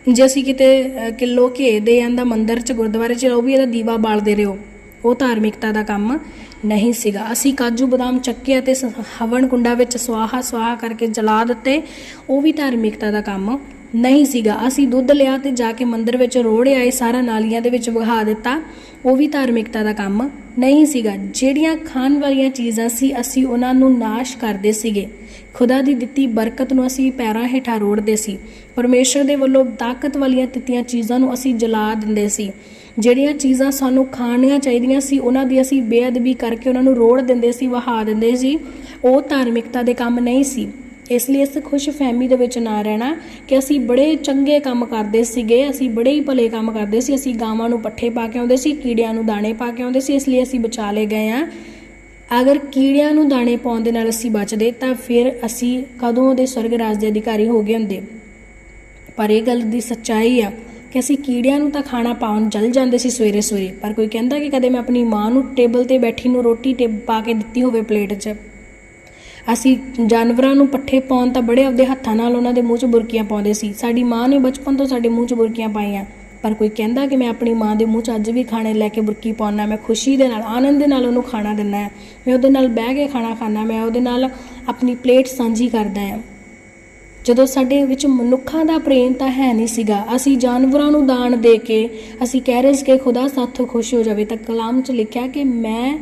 ਜੇ ਅਸੀਂ ਕਿਤੇ ਅ, ਕਿਲੋ ਘੇ ਦੇ ਆਂਦਾ ਮੰਦਿਰ 'ਚ ਗੁਰਦੁਆਰੇ 'ਚ ਉਹ ਵੀ ਇਹਦਾ ਦੀਵਾ ਬਾਲਦੇ ਰਹੋ ਉਹ ਧਾਰਮਿਕਤਾ ਦਾ ਕੰਮ ਨਹੀਂ ਸੀਗਾ। ਅਸੀਂ ਕਾਜੂ ਬਦਾਮ ਚੱਕੇ ਅਤੇ ਸ- ਹਵਨ ਕੁੰਡਾ ਵਿੱਚ ਸਵਾਹਾ ਸਵਾਹਾ ਕਰਕੇ ਜਲਾ ਦਿੱਤੇ। ਉਹ ਵੀ ਧਾਰਮਿਕਤਾ ਦਾ ਕੰਮ ਨਹੀਂ ਸੀਗਾ। ਅਸੀਂ ਦੁੱਧ ਲਿਆ ਤੇ ਜਾ ਕੇ ਮੰਦਿਰ ਵਿੱਚ ਰੋੜ ਆਏ, ਸਾਰਾ ਨਾਲੀਆਂ ਦੇ ਵਿੱਚ ਵਹਾ ਦਿੱਤਾ। ਉਹ ਵੀ ਧਾਰਮਿਕਤਾ ਦਾ ਕੰਮ ਨਹੀਂ ਸੀਗਾ। ਜਿਹੜੀਆਂ ਖਾਣ ਵਾਲੀਆਂ ਚੀਜ਼ਾਂ ਸੀ, ਅਸੀਂ ਉਹਨਾਂ ਨੂੰ ਨਾਸ਼ ਕਰਦੇ ਸੀਗੇ। ਖੁਦਾ ਦੀ ਦਿੱਤੀ ਬਰਕਤ ਨੂੰ ਅਸੀਂ ਪੈਰਾਂ ਹੇਠਾਂ ਰੋੜਦੇ ਸੀ। ਪਰਮੇਸ਼ਰ ਦੇ ਵੱਲੋਂ ਤਾਕਤ ਵਾਲੀਆਂ ਦਿੱਤੀਆਂ ਚੀਜ਼ਾਂ ਨੂੰ ਅਸੀਂ ਜਲਾ ਦਿੰਦੇ ਸੀ। ਜਿਹੜੀਆਂ ਚੀਜ਼ਾਂ ਸਾਨੂੰ ਖਾਣੀਆਂ ਚਾਹੀਦੀਆਂ ਸੀ, ਉਹਨਾਂ ਦੀ ਅਸੀਂ ਬੇਅਦਬੀ ਕਰਕੇ ਉਹਨਾਂ ਨੂੰ ਰੋੜ ਦਿੰਦੇ ਸੀ, ਵਹਾ ਦਿੰਦੇ ਸੀ। ਉਹ ਧਾਰਮਿਕਤਾ ਦੇ ਕੰਮ ਨਹੀਂ ਸੀ। ਇਸ ਲਈ ਇਸ ਖੁਸ਼ ਫਹਿਮੀ ਦੇ ਵਿੱਚ ਨਾ ਰਹਿਣਾ, ਕਿ ਅਸੀਂ ਬੜੇ ਚੰਗੇ ਕੰਮ ਕਰਦੇ ਸੀਗੇ, ਅਸੀਂ ਬੜੇ ਹੀ ਭਲੇ ਕੰਮ ਕਰਦੇ ਸੀ, ਅਸੀਂ ਗਾਵਾਂ ਨੂੰ ਪੱਠੇ ਪਾ ਕੇ ਆਉਂਦੇ ਸੀ, ਕੀੜਿਆਂ ਨੂੰ ਦਾਣੇ ਪਾ ਕੇ ਆਉਂਦੇ ਸੀ, ਇਸ ਲਈ ਅਸੀਂ ਬਚਾ ਲਏ ਗਏ ਆ ਅਗਰ ਕੀੜਿਆਂ ਨੂੰ ਦਾਣੇ ਪਾਉਣ ਦੇ ਨਾਲ ਅਸੀਂ ਬਚਦੇ, ਤਾਂ ਫਿਰ ਅਸੀਂ ਕਦੋਂ ਦੇ ਸਵਰਗ ਰਾਜ ਦੇ ਅਧਿਕਾਰੀ ਹੋ ਗਏ ਹੁੰਦੇ। ਪਰ ਇਹ ਗੱਲ ਦੀ ਸੱਚਾਈ ਆ। ਕਿ ਅਸੀਂ ਕੀੜਿਆਂ ਨੂੰ ਤਾਂ ਖਾਣਾ ਪਾਉਣ ਜਲ ਜਾਂਦੇ ਸੀ ਸਵੇਰੇ ਸਵੇਰੇ, ਪਰ ਕੋਈ ਕਹਿੰਦਾ ਕਿ ਕਦੇ ਮੈਂ ਆਪਣੀ ਮਾਂ ਨੂੰ ਟੇਬਲ ਤੇ ਬੈਠੀ ਨੂੰ ਰੋਟੀ ਟੇ, ਪਾ ਕੇ ਦਿੱਤੀ ਹੋਵੇ ਪਲੇਟ 'ਚ। ਅਸੀਂ ਜਾਨਵਰਾਂ ਨੂੰ ਪੱਠੇ ਪਾਉਣ ਤਾਂ ਬੜੇ ਆਪਦੇ ਹੱਥਾਂ ਨਾਲ ਉਹਨਾਂ ਦੇ ਮੂੰਹ 'ਚ ਬੁਰਕੀਆਂ ਪਾਉਂਦੇ ਸੀ। ਸਾਡੀ ਮਾਂ ਨੇ ਬਚਪਨ ਤੋਂ ਸਾਡੇ ਮੂੰਹ 'ਚ ਬੁਰਕੀਆਂ ਪਾਈਆਂ, ਪਰ ਕੋਈ ਕਹਿੰਦਾ ਕਿ ਮੈਂ ਆਪਣੀ ਮਾਂ ਦੇ ਮੂੰਹ 'ਚ ਅੱਜ ਵੀ ਖਾਣੇ ਲੈ ਕੇ ਬੁਰਕੀ ਪਾਉਣਾ ਮੈਂ ਖੁਸ਼ੀ ਦੇ ਨਾਲ, ਆਨੰਦ ਦੇ ਨਾਲ ਉਹਨੂੰ ਖਾਣਾ ਦਿੰਦਾ ਹੈ। ਮੈਂ ਉਹਦੇ ਨਾਲ ਬਹਿ ਕੇ ਖਾਣਾ ਖਾਣਾ ਮੈਂ ਉਹਦੇ ਨਾਲ ਆਪਣੀ ਪਲੇਟ ਸਾਂਝੀ ਕਰਦਾ ਹਾਂ। ਜਦੋਂ ਸਾਡੇ ਵਿੱਚ ਮਨੁੱਖਾਂ ਦਾ ਪ੍ਰੇਮ ਤਾਂ ਹੈ ਨਹੀਂ ਸੀਗਾ, ਅਸੀਂ ਜਾਨਵਰਾਂ ਨੂੰ ਦਾਨ ਦੇ ਕੇ, ਅਸੀਂ ਕਹਿ ਰਹੇ ਸੀ ਕਿ ਖੁਦਾ ਸਾਥੋਂ ਖੁਸ਼ ਹੋ ਜਾਵੇ, ਤਾਂ ਕਲਾਮ 'ਚ ਲਿਖਿਆ ਕਿ ਮੈਂ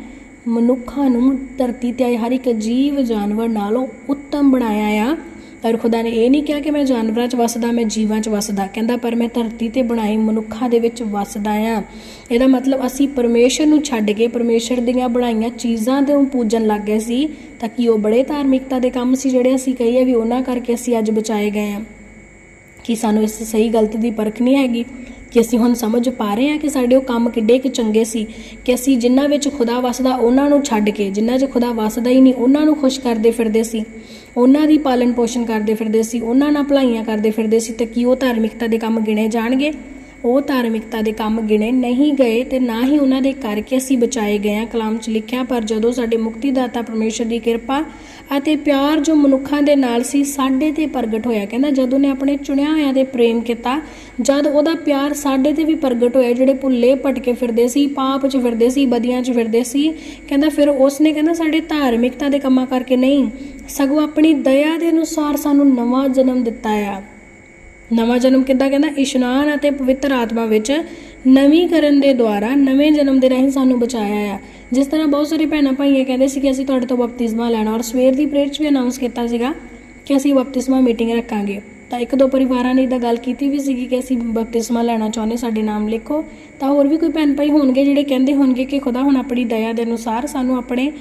ਮਨੁੱਖਾਂ ਨੂੰ ਧਰਤੀ ਤੇ ਆਏ ਹਰ ਇੱਕ ਜੀਵ ਜਾਨਵਰ ਨਾਲੋਂ ਉੱਤਮ ਬਣਾਇਆ ਆ। ਪਰ ਖੁਦਾ ਨੇ ਇਹ ਨਹੀਂ ਕਿਹਾ ਕਿ ਮੈਂ ਜਾਨਵਰਾਂ 'ਚ ਵਸਦਾ, ਮੈਂ ਜੀਵਾਂ 'ਚ ਵਸਦਾ। ਕਹਿੰਦਾ, ਪਰ ਮੈਂ ਧਰਤੀ ਤੇ ਬਣਾਈ ਮਨੁੱਖਾਂ ਦੇ ਵਿੱਚ ਵਸਦਾ ਆ। ਇਹਦਾ ਮਤਲਬ ਅਸੀਂ ਪਰਮੇਸ਼ਰ ਨੂੰ ਛੱਡ ਕੇ ਪਰਮੇਸ਼ਰ ਦੀਆਂ ਬਣਾਈਆਂ ਚੀਜ਼ਾਂ ਦੇ ਨੂੰ ਪੂਜਣ ਲੱਗ ਗਏ ਸੀ, ਤਾਂ ਕਿ ਉਹ ਬੜੇ ਧਾਰਮਿਕਤਾ ਦੇ ਕੰਮ ਸੀ ਜਿਹੜੇ ਅਸੀਂ ਕਹੀਏ ਵੀ ਉਹਨਾਂ ਕਰਕੇ ਅਸੀਂ ਅੱਜ ਬਚਾਏ ਗਏ ਆ? ਕਿ ਸਾਨੂੰ ਇਸ ਸਹੀ ਗਲਤ ਦੀ ਪਰਖ ਨਹੀਂ ਹੈਗੀ ਕਿ ਅਸੀਂ ਹੁਣ ਸਮਝ ਪਾ ਰਹੇ ਹਾਂ ਕਿ ਸਾਡੇ ਉਹ ਕੰਮ ਕਿੱਡੇ ਕਿ ਚੰਗੇ ਸੀ, ਕਿ ਅਸੀਂ ਜਿਨ੍ਹਾਂ ਵਿੱਚ ਖੁਦਾ ਵਸਦਾ ਉਹਨਾਂ ਨੂੰ ਛੱਡ ਕੇ ਜਿਨ੍ਹਾਂ 'ਚ ਖੁਦਾ ਵਸਦਾ ਹੀ ਨਹੀਂ, ਉਹਨਾਂ ਨੂੰ ਖੁਸ਼ ਕਰਦੇ ਫਿਰਦੇ ਸੀ? ਉਹਨਾਂ ਦੀ ਪਾਲਣ ਪੋਸ਼ਣ ਕਰਦੇ ਫਿਰਦੇ ਸੀ, ਉਹਨਾਂ ਨਾਲ ਭਲਾਈਆਂ ਕਰਦੇ ਫਿਰਦੇ ਸੀ ਤੇ ਕੀ ਉਹ ਧਾਰਮਿਕਤਾ ਦੇ ਕੰਮ ਗਿਣੇ ਜਾਣਗੇ? ਉਹ ਧਾਰਮਿਕਤਾ ਦੇ ਕੰਮ ਗਿਣੇ ਨਹੀਂ ਗਏ ਤੇ ਨਾ ਹੀ ਉਹਨਾਂ ਦੇ ਕਰਕੇ ਅਸੀਂ ਬਚਾਏ ਗਏ ਆ ਕਲਾਮ 'ਚ ਲਿਖਿਆ, ਪਰ ਜਦੋਂ ਸਾਡੇ ਮੁਕਤੀਦਾਤਾ ਪਰਮੇਸ਼ਰ ਦੀ ਕਿਰਪਾ ਅਤੇ ਪਿਆਰ ਜੋ ਮਨੁੱਖਾਂ ਦੇ ਨਾਲ ਸੀ, ਸਾਡੇ ਤੇ ਪ੍ਰਗਟ ਹੋਇਆ। ਕਹਿੰਦਾ, ਜਦੋਂ ਨੇ ਆਪਣੇ ਚੁਣਿਆ ਹੋਇਆਂ ਤੇ ਪ੍ਰੇਮ ਕੀਤਾ, ਜਦ ਉਹਦਾ ਪਿਆਰ ਸਾਡੇ ਤੇ ਵੀ ਪ੍ਰਗਟ ਹੋਇਆ, ਜਿਹੜੇ ਭੁੱਲੇ ਭਟਕੇ ਫਿਰਦੇ ਸੀ, ਪਾਪ 'ਚ ਫਿਰਦੇ ਸੀ, ਬਦੀਆਂ 'ਚ ਫਿਰਦੇ ਸੀ, ਕਹਿੰਦਾ, ਫਿਰ ਉਸ ਨੇ ਕਹਿੰਦਾ, ਸਾਡੇ ਧਾਰਮਿਕਤਾ ਦੇ ਕੰਮਾਂ ਕਰਕੇ ਨਹੀਂ, ਸਗੋਂ ਆਪਣੀ ਦਇਆ ਦੇ ਅਨੁਸਾਰ ਸਾਨੂੰ ਨਵਾਂ ਜਨਮ ਦਿੱਤਾ ਆ। ਨਵਾਂ ਜਨਮ ਕਿੱਦਾਂ ਕਹਿੰਦਾ? ਇਸ਼ਨਾਨ ਅਤੇ ਪਵਿੱਤਰ ਆਤਮਾ ਵਿੱਚ ਨਵੀਕਰਨ ਦੇ ਦੁਆਰਾ ਨਵੇਂ ਜਨਮ ਦੇ ਰਾਹੀਂ ਸਾਨੂੰ ਬਚਾਇਆ ਆ। ਜਿਸ ਤਰ੍ਹਾਂ ਬਹੁਤ ਸਾਰੇ ਭੈਣਾਂ ਭਾਈਆਂ ਕਹਿੰਦੇ ਸੀ ਕਿ ਅਸੀਂ ਤੁਹਾਡੇ ਤੋਂ ਬਪਤਿਸਮਾ ਲੈਣਾ ਔਰ ਸਵੇਰ ਦੀ ਪ੍ਰੇਅਰ 'ਚ ਵੀ ਅਨਾਉਂਸ ਕੀਤਾ ਸੀਗਾ ਕਿ ਅਸੀਂ ਬਪਤਿਸਮਾ ਮੀਟਿੰਗ ਰੱਖਾਂਗੇ। ਤਾਂ ਇੱਕ ਦੋ ਪਰਿਵਾਰਾਂ ਨੇ ਇਹਦਾ ਗੱਲ ਕੀਤੀ ਵੀ ਸੀਗੀ ਕਿ ਅਸੀਂ ਬਪਤਿਸਮਾ ਲੈਣਾ ਚਾਹੁੰਦੇ, ਸਾਡੇ ਨਾਮ ਲਿਖੋ। ਤਾਂ ਹੋਰ ਵੀ ਕੋਈ ਭੈਣ ਭਾਈ ਹੋਣਗੇ ਜਿਹੜੇ ਕਹਿੰਦੇ ਹੋਣਗੇ ਕਿ ਖੁਦਾ ਹੁਣ ਆਪਣੀ ਦਇਆ ਦੇ ਅਨੁਸਾਰ ਸਾਨੂੰ ਆਪਣੇ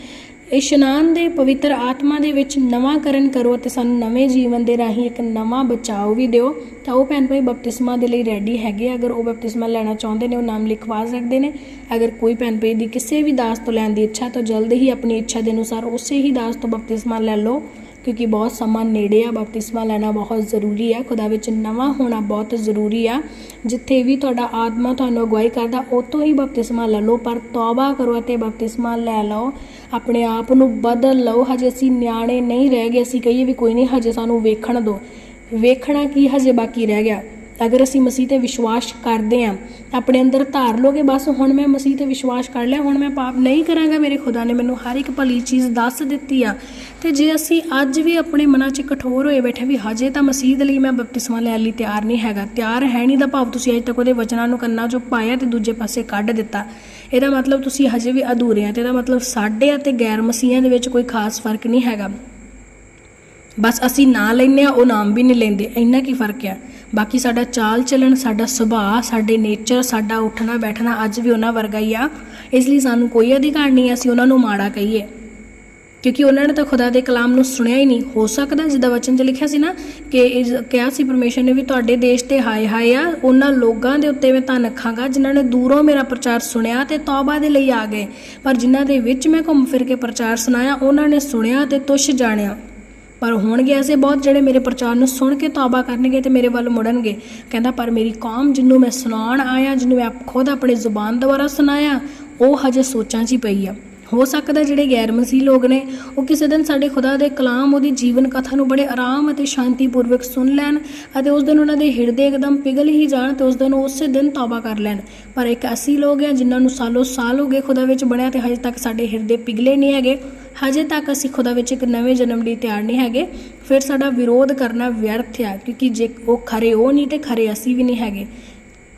ਇਸ਼ਨਾਨ ਦੇ ਪਵਿੱਤਰ ਆਤਮਾ ਦੇ ਵਿੱਚ ਨਵਾਂਕਰਨ ਕਰੋ ਅਤੇ ਸਾਨੂੰ ਨਵੇਂ ਜੀਵਨ ਦੇ ਰਾਹੀਂ ਇੱਕ ਨਵਾਂ ਬਚਾਓ ਵੀ ਦਿਓ। ਤਾਂ ਉਹ ਭੈਣ ਭਾਈ ਬਪਤਿਸਮਾ ਦੇ ਲਈ ਰੈਡੀ ਹੈਗੇ ਆ। ਅਗਰ ਉਹ ਬਪਤਿਸਮਾ ਲੈਣਾ ਚਾਹੁੰਦੇ ਨੇ, ਉਹ ਨਾਮ ਲਿਖਵਾ ਸਕਦੇ ਨੇ। ਅਗਰ ਕੋਈ ਭੈਣ ਭਾਈ ਦੀ ਕਿਸੇ ਵੀ ਦਾਸ ਤੋਂ ਲੈਣ ਦੀ ਇੱਛਾ, ਤਾਂ ਜਲਦ ਹੀ ਆਪਣੀ ਇੱਛਾ ਦੇ ਅਨੁਸਾਰ ਉਸੇ ਹੀ ਦਾਸ ਤੋਂ ਬਪਤਿਸਮਾ ਲੈ ਲਓ। ਕਿਉਂਕਿ ਬਹੁਤ ਸਮਾਂ ਨੇੜੇ ਆ, ਬਪਤਿਸਮਾ ਲੈਣਾ ਬਹੁਤ ਜ਼ਰੂਰੀ ਆ। ਖੁਦਾ ਵਿੱਚ ਨਵਾਂ ਹੋਣਾ ਬਹੁਤ ਜ਼ਰੂਰੀ ਆ। ਜਿੱਥੇ ਵੀ ਤੁਹਾਡਾ ਆਤਮਾ ਤੁਹਾਨੂੰ ਅਗਵਾਈ ਕਰਦਾ ਉਤੋਂ ਹੀ ਬਪਤਿਸਮਾ ਲੈ ਲਓ। ਪਰ ਤੌਬਾ ਕਰੋ ਅਤੇ ਬਪਤਿਸਮਾ ਲੈ ਲਓ। ਆਪਣੇ ਆਪ ਨੂੰ ਬਦਲ ਲਓ। ਹਜੇ ਅਸੀਂ ਨਿਆਣੇ ਨਹੀਂ ਰਹਿ ਗਏ। ਅਸੀਂ ਕਹੀਏ ਵੀ ਕੋਈ ਨਹੀਂ, ਹਜੇ ਸਾਨੂੰ ਵੇਖਣ ਦਿਓ। ਵੇਖਣਾ ਕੀ ਹਜੇ ਬਾਕੀ ਰਹਿ ਗਿਆ। ਅਗਰ ਅਸੀਂ ਮਸੀਹ ਤੇ ਵਿਸ਼ਵਾਸ ਕਰਦੇ ਆਂ ਆਪਣੇ ਅੰਦਰ ਧਾਰ ਲੋਗੇ, ਬਸ ਹੁਣ ਮੈਂ ਮਸੀਹ ਤੇ ਵਿਸ਼ਵਾਸ ਕਰ ਲਿਆ, ਹੁਣ ਮੈਂ ਪਾਪ ਨਹੀਂ ਕਰਾਂਗਾ। ਮੇਰੇ ਖੁਦਾ ਨੇ ਮੈਨੂੰ ਹਰ ਇੱਕ ਭਲੀ ਚੀਜ਼ ਦੱਸ ਦਿੱਤੀ ਆ। ਤੇ ਜੇ ਅਸੀਂ ਅੱਜ ਵੀ ਆਪਣੇ ਮਨਾਂ 'ਚ ਕਠੋਰ ਹੋਏ ਬੈਠੇ ਵੀ ਹਜੇ ਤਾਂ ਮਸੀਹ ਦੇ ਲਈ ਮੈਂ ਬਪਤਿਸਮਾ ਲੈਣ ਲਈ ਤਿਆਰ ਨਹੀਂ ਹੈਗਾ। ਤਿਆਰ ਹੈ ਨਹੀਂ ਦਾ ਭਾਵ ਤੁਸੀਂ ਅਜੇ ਤੱਕ ਉਹਦੇ ਵਚਨਾਂ ਨੂੰ ਕੰਨਾਂ 'ਚੋਂ ਪਾਇਆ ਤੇ ਦੂਜੇ ਪਾਸੇ ਕੱਢ ਦਿੱਤਾ। ਇਹਦਾ ਮਤਲਬ ਤੁਸੀਂ ਹਜੇ ਵੀ ਅਧੂਰੇ ਆ ਤੇ ਇਹਦਾ ਮਤਲਬ ਸਾਡੇ ਅਤੇ ਗੈਰ ਮਸੀਹਾਂ ਦੇ ਵਿੱਚ ਕੋਈ ਖਾਸ ਫ਼ਰਕ ਨਹੀਂ ਹੈਗਾ। ਬਸ ਅਸੀਂ ਨਾਂ ਲੈਂਦੇ ਆ, ਉਹ ਨਾਮ ਵੀ ਨਹੀਂ ਲੈਂਦੇ। ਇੰਨਾ ਕੀ ਫ਼ਰਕ ਆ? ਬਾਕੀ ਸਾਡਾ ਚਾਲ ਚੱਲਣ, ਸਾਡਾ ਸੁਭਾਅ, ਸਾਡੇ ਨੇਚਰ, ਸਾਡਾ ਉੱਠਣਾ, ਬੈਠਣਾ ਅੱਜ ਵੀ ਉਹਨਾਂ ਵਰਗਾ ਹੀ ਆ। ਇਸ ਲਈ ਸਾਨੂੰ ਕੋਈ ਅਧਿਕਾਰ ਨਹੀਂ, ਅਸੀਂ ਉਹਨਾਂ ਨੂੰ ਮਾੜਾ ਕਹੀਏ। ਕਿਉਂਕਿ ਉਹਨਾਂ ਨੇ ਤਾਂ ਖੁਦਾ ਦੇ ਕਲਾਮ ਨੂੰ ਸੁਣਿਆ ਹੀ ਨਹੀਂ। ਹੋ ਸਕਦਾ ਜਿੱਦਾਂ ਵਚਨ 'ਚ ਲਿਖਿਆ ਸੀ ਨਾ ਕਿ ਇਸ- ਕਿਹਾ ਸੀ ਪਰਮੇਸ਼ਰ ਨੇ ਵੀ ਤੁਹਾਡੇ ਦੇਸ਼ ਤੇ ਹਾਏ ਹਾਏ ਆ, ਉਹਨਾਂ ਲੋਕਾਂ ਦੇ ਉੱਤੇ ਮੈਂ ਧਨ ਰੱਖਾਂਗਾ, ਜਿਨ੍ਹਾਂ ਨੇ ਦੂਰੋਂ ਮੇਰਾ ਪ੍ਰਚਾਰ ਸੁਣਿਆ ਤੇ ਤੌਬਾ ਦੇ ਲਈ ਆ ਗਏ। ਪਰ ਜਿਨ੍ਹਾਂ ਦੇ ਵਿੱਚ ਮੈਂ ਘੁੰਮ ਫਿਰ ਕੇ ਪ੍ਰਚਾਰ ਸੁਣਾਇਆ, ਉਹਨਾਂ ਨੇ ਸੁਣਿਆ ਤੇ ਤੁਸ਼ ਜਾਣਿਆ। ਪਰ ਹੋਣਗੇ ਐਸੇ ਬਹੁਤ ਜਿਹੜੇ ਮੇਰੇ ਪ੍ਰਚਾਰ ਨੂੰ ਸੁਣ ਕੇ ਤੌਬਾ ਕਰਨਗੇ ਤੇ ਮੇਰੇ ਵੱਲ ਮੁੜਨਗੇ। ਕਹਿੰਦਾ, ਪਰ ਮੇਰੀ ਕੌਮ ਜਿਹਨੂੰ ਮੈਂ ਸੁਣਾਉਣ ਆਇਆ ਜਿਹਨੂੰ ਮੈਂ ਖੁਦ ਆਪਣੀ ਜ਼ੁਬਾਨ ਦੁਆਰਾ ਸੁਣਾਇਆ, ਉਹ ਹਜੇ ਸੋਚਾਂ 'ਚ ਹੀ ਪਈ ਆ। ਹੋ ਸਕਦਾ ਜਿਹੜੇ ਗੈਰ ਮਸੀਹ ਲੋਕ ਨੇ, ਉਹ ਕਿਸੇ ਦਿਨ ਸਾਡੇ ਖੁਦਾ ਦੇ ਕਲਾਮ, ਉਹਦੀ ਜੀਵਨ ਕਥਾ ਨੂੰ ਬੜੇ ਆਰਾਮ ਅਤੇ ਸ਼ਾਂਤੀਪੂਰਵਕ ਸੁਣ ਲੈਣ ਅਤੇ ਉਸ ਦਿਨ ਉਹਨਾਂ ਦੇ ਹਿਰਦੇ ਇੱਕਦਮ ਪਿਘਲ ਹੀ ਜਾਣ ਤੇ ਉਸ ਦਿਨ ਉਹ ਉਸੇ ਦਿਨ ਤੌਬਾ ਕਰ ਲੈਣ। ਪਰ ਇੱਕ ਅਸੀਂ ਲੋਕ ਆ ਜਿਨ੍ਹਾਂ ਨੂੰ ਸਾਲੋ ਸਾਲ ਹੋ ਗਏ ਖੁਦਾ ਵਿੱਚ ਬਣਿਆ ਤੇ ਹਜੇ ਤੱਕ ਸਾਡੇ ਹਿਰਦੇ ਪਿਘਲੇ ਨਹੀਂ ਹੈਗੇ। ਹਜੇ ਤੱਕ ਅਸੀਂ ਖੁਦਾ ਵਿੱਚ ਇੱਕ ਨਵੇਂ ਜਨਮ ਲਈ ਤਿਆਰ ਨਹੀਂ ਹੈਗੇ। ਫਿਰ ਸਾਡਾ ਵਿਰੋਧ ਕਰਨਾ ਵਿਅਰਥ ਆ ਕਿਉਂਕਿ ਜੇ ਉਹ ਖਰੇ ਉਹ ਨਹੀਂ ਤੇ ਖਰੇ ਅਸੀਂ ਵੀ ਨਹੀਂ ਹੈਗੇ।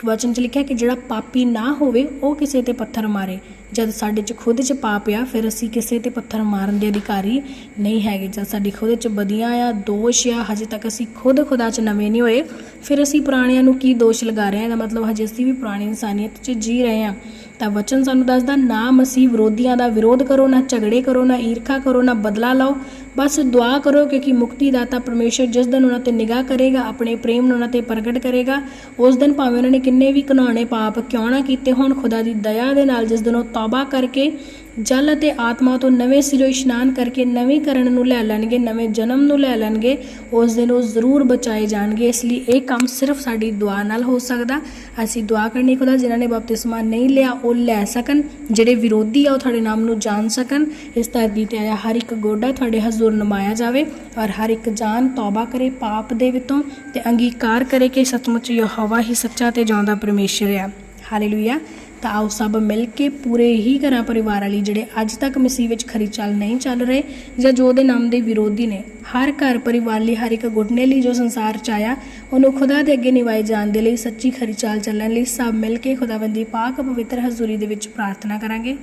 ਵਚਨ ਚ ਲਿਖਿਆ ਕਿ ਜਿਹੜਾ ਪਾਪੀ ਨਾ ਹੋਵੇ, ਉਹ ਕਿਸੇ ਤੇ ਪੱਥਰ ਮਾਰੇ। ਜਦ ਸਾਡੇ ਚ ਖੁਦ ਚ ਪਾਪ ਆ, ਫਿਰ ਅਸੀਂ ਕਿਸੇ ਤੇ ਪੱਥਰ ਮਾਰਨ ਦੇ ਅਧਿਕਾਰੀ ਨਹੀਂ ਹੈਗੇ। ਜਦ ਸਾਡੀ ਖੁਦ ਚ ਬਦੀਆਂ ਆ, ਦੋਸ਼ ਆ, ਹਜੇ ਤੱਕ ਅਸੀਂ ਖੁਦ ਖੁਦਾ ਚ ਨਵੇਂ ਨਹੀਂ ਹੋਏ, ਫਿਰ ਅਸੀਂ ਪੁਰਾਣਿਆਂ ਨੂੰ ਕੀ ਦੋਸ਼ ਲਗਾ ਰਹੇ ਹਾਂ? ਇਹਦਾ ਮਤਲਬ ਹਜੇ ਅਸੀਂ ਵੀ ਪੁਰਾਣੀ ਇਨਸਾਨੀਅਤ ਚ ਜੀ ਰਹੇ ਹਾਂ। ਤਾਂ ਵਚਨ ਸਾਨੂੰ ਦੱਸਦਾ, ਨਾ ਮਸੀਹ ਵਿਰੋਧੀਆਂ ਦਾ ਵਿਰੋਧ ਕਰੋ, ਨਾ ਝਗੜੇ ਕਰੋ, ਨਾ ਈਰਖਾ ਕਰੋ, ਨਾ ਬਦਲਾ ਲਓ। ਬਸ ਦੁਆ ਕਰੋ ਕਿਉਂਕਿ ਮੁਕਤੀ ਦਾਤਾ ਪਰਮੇਸ਼ਰ ਜਿਸ ਦਿਨ ਉਹਨਾਂ ਤੇ ਨਿਗਾਹ ਕਰੇਗਾ, ਆਪਣੇ ਪ੍ਰੇਮ ਨੂੰ ਉਹਨਾਂ ਤੇ ਪ੍ਰਗਟ ਕਰੇਗਾ, ਉਸ ਦਿਨ ਭਾਵੇਂ ਉਹਨਾਂ ਨੇ ਕਿੰਨੇ ਵੀ ਘਨਾਉਣੇ ਪਾਪ ਕਿਉਂ ਨਾ ਕੀਤੇ ਹੋਣ, ਖੁਦਾ ਦੀ ਦਇਆ ਦੇ ਨਾਲ ਜਿਸ ਦਿਨ ਉਹ ਤੌਬਾ ਕਰਕੇ ਜਲ ਅਤੇ ਆਤਮਾ ਤੋਂ ਨਵੇਂ ਸਿਰੋਂ ਇਸ਼ਨਾਨ ਕਰਕੇ ਨਵੇਂ ਕਰਨ ਨੂੰ ਲੈ ਲੈਣਗੇ, ਨਵੇਂ ਜਨਮ ਨੂੰ ਲੈ ਲੈਣਗੇ, ਉਸ ਦਿਨ ਉਹ ਜ਼ਰੂਰ ਬਚਾਏ ਜਾਣਗੇ। ਇਸ ਲਈ ਇਹ ਕੰਮ ਸਿਰਫ ਸਾਡੀ ਦੁਆ ਨਾਲ ਹੋ ਸਕਦਾ। ਅਸੀਂ ਦੁਆ ਕਰਨੀ ਖੁਦਾ ਜਿਨ੍ਹਾਂ ਨੇ ਬਪਤਿਸਮਾ ਨਹੀਂ ਲਿਆ, ਉਹ ਲੈ ਸਕਣ। ਜਿਹੜੇ ਵਿਰੋਧੀ ਆ, ਉਹ ਤੁਹਾਡੇ ਨਾਮ ਨੂੰ ਜਾਣ ਸਕਣ। ਇਸ ਧਰਤੀ ਤੇ ਆਇਆ ਹਰ ਇੱਕ ਗੋਡਾ ਤੁਹਾਡੇ ਹਜ਼ੂਰ ਨਮਾਇਆ ਜਾਵੇ ਔਰ ਹਰ ਇੱਕ ਜਾਨ ਤੌਬਾ ਕਰੇ ਪਾਪ ਦੇ ਵਿੱਚੋਂ ਤੇ ਅੰਗੀਕਾਰ ਕਰੇ ਕਿ ਸੱਚਮੁੱਚ ਯਹੋਵਾ ਹੀ ਸੱਚਾ ਤੇ ਜਿਉਂਦਾ ਪਰਮੇਸ਼ਰ ਆ। ਹਾਲੇਲੂਇਆ। ਤਾਂ ਆਓ ਸਭ ਮਿਲ ਕੇ ਪੂਰੇ ਹੀ ਘਰਾਂ ਪਰਿਵਾਰਾਂ ਲਈ ਜਿਹੜੇ ਅੱਜ ਤੱਕ ਮਸੀਹ ਵਿੱਚ ਖਰੀ ਚੱਲ ਨਹੀਂ ਚੱਲ ਰਹੇ ਜਾਂ ਜੋ ਉਹਦੇ ਨਾਮ ਦੇ ਵਿਰੋਧੀ ਨੇ, ਹਰ ਘਰ ਪਰਿਵਾਰ ਲਈ, ਹਰ ਇੱਕ ਗੁੱਟਨੇ ਲਈ ਜੋ ਸੰਸਾਰ ਚ ਆਇਆ, ਉਹਨੂੰ ਖੁਦਾ ਦੇ ਅੱਗੇ ਨਿਵਾਏ ਜਾਣ ਦੇ ਲਈ ਸੱਚੀ ਖਰੀ ਚਾਲ ਚੱਲਣ ਲਈ ਸਭ ਮਿਲ ਕੇ ਖੁਦਾਵੰਦੀ ਪਾਕ ਪਵਿੱਤਰ ਹਜ਼ੂਰੀ ਦੇ ਵਿੱਚ ਪ੍ਰਾਰਥਨਾ ਕਰਾਂਗੇ।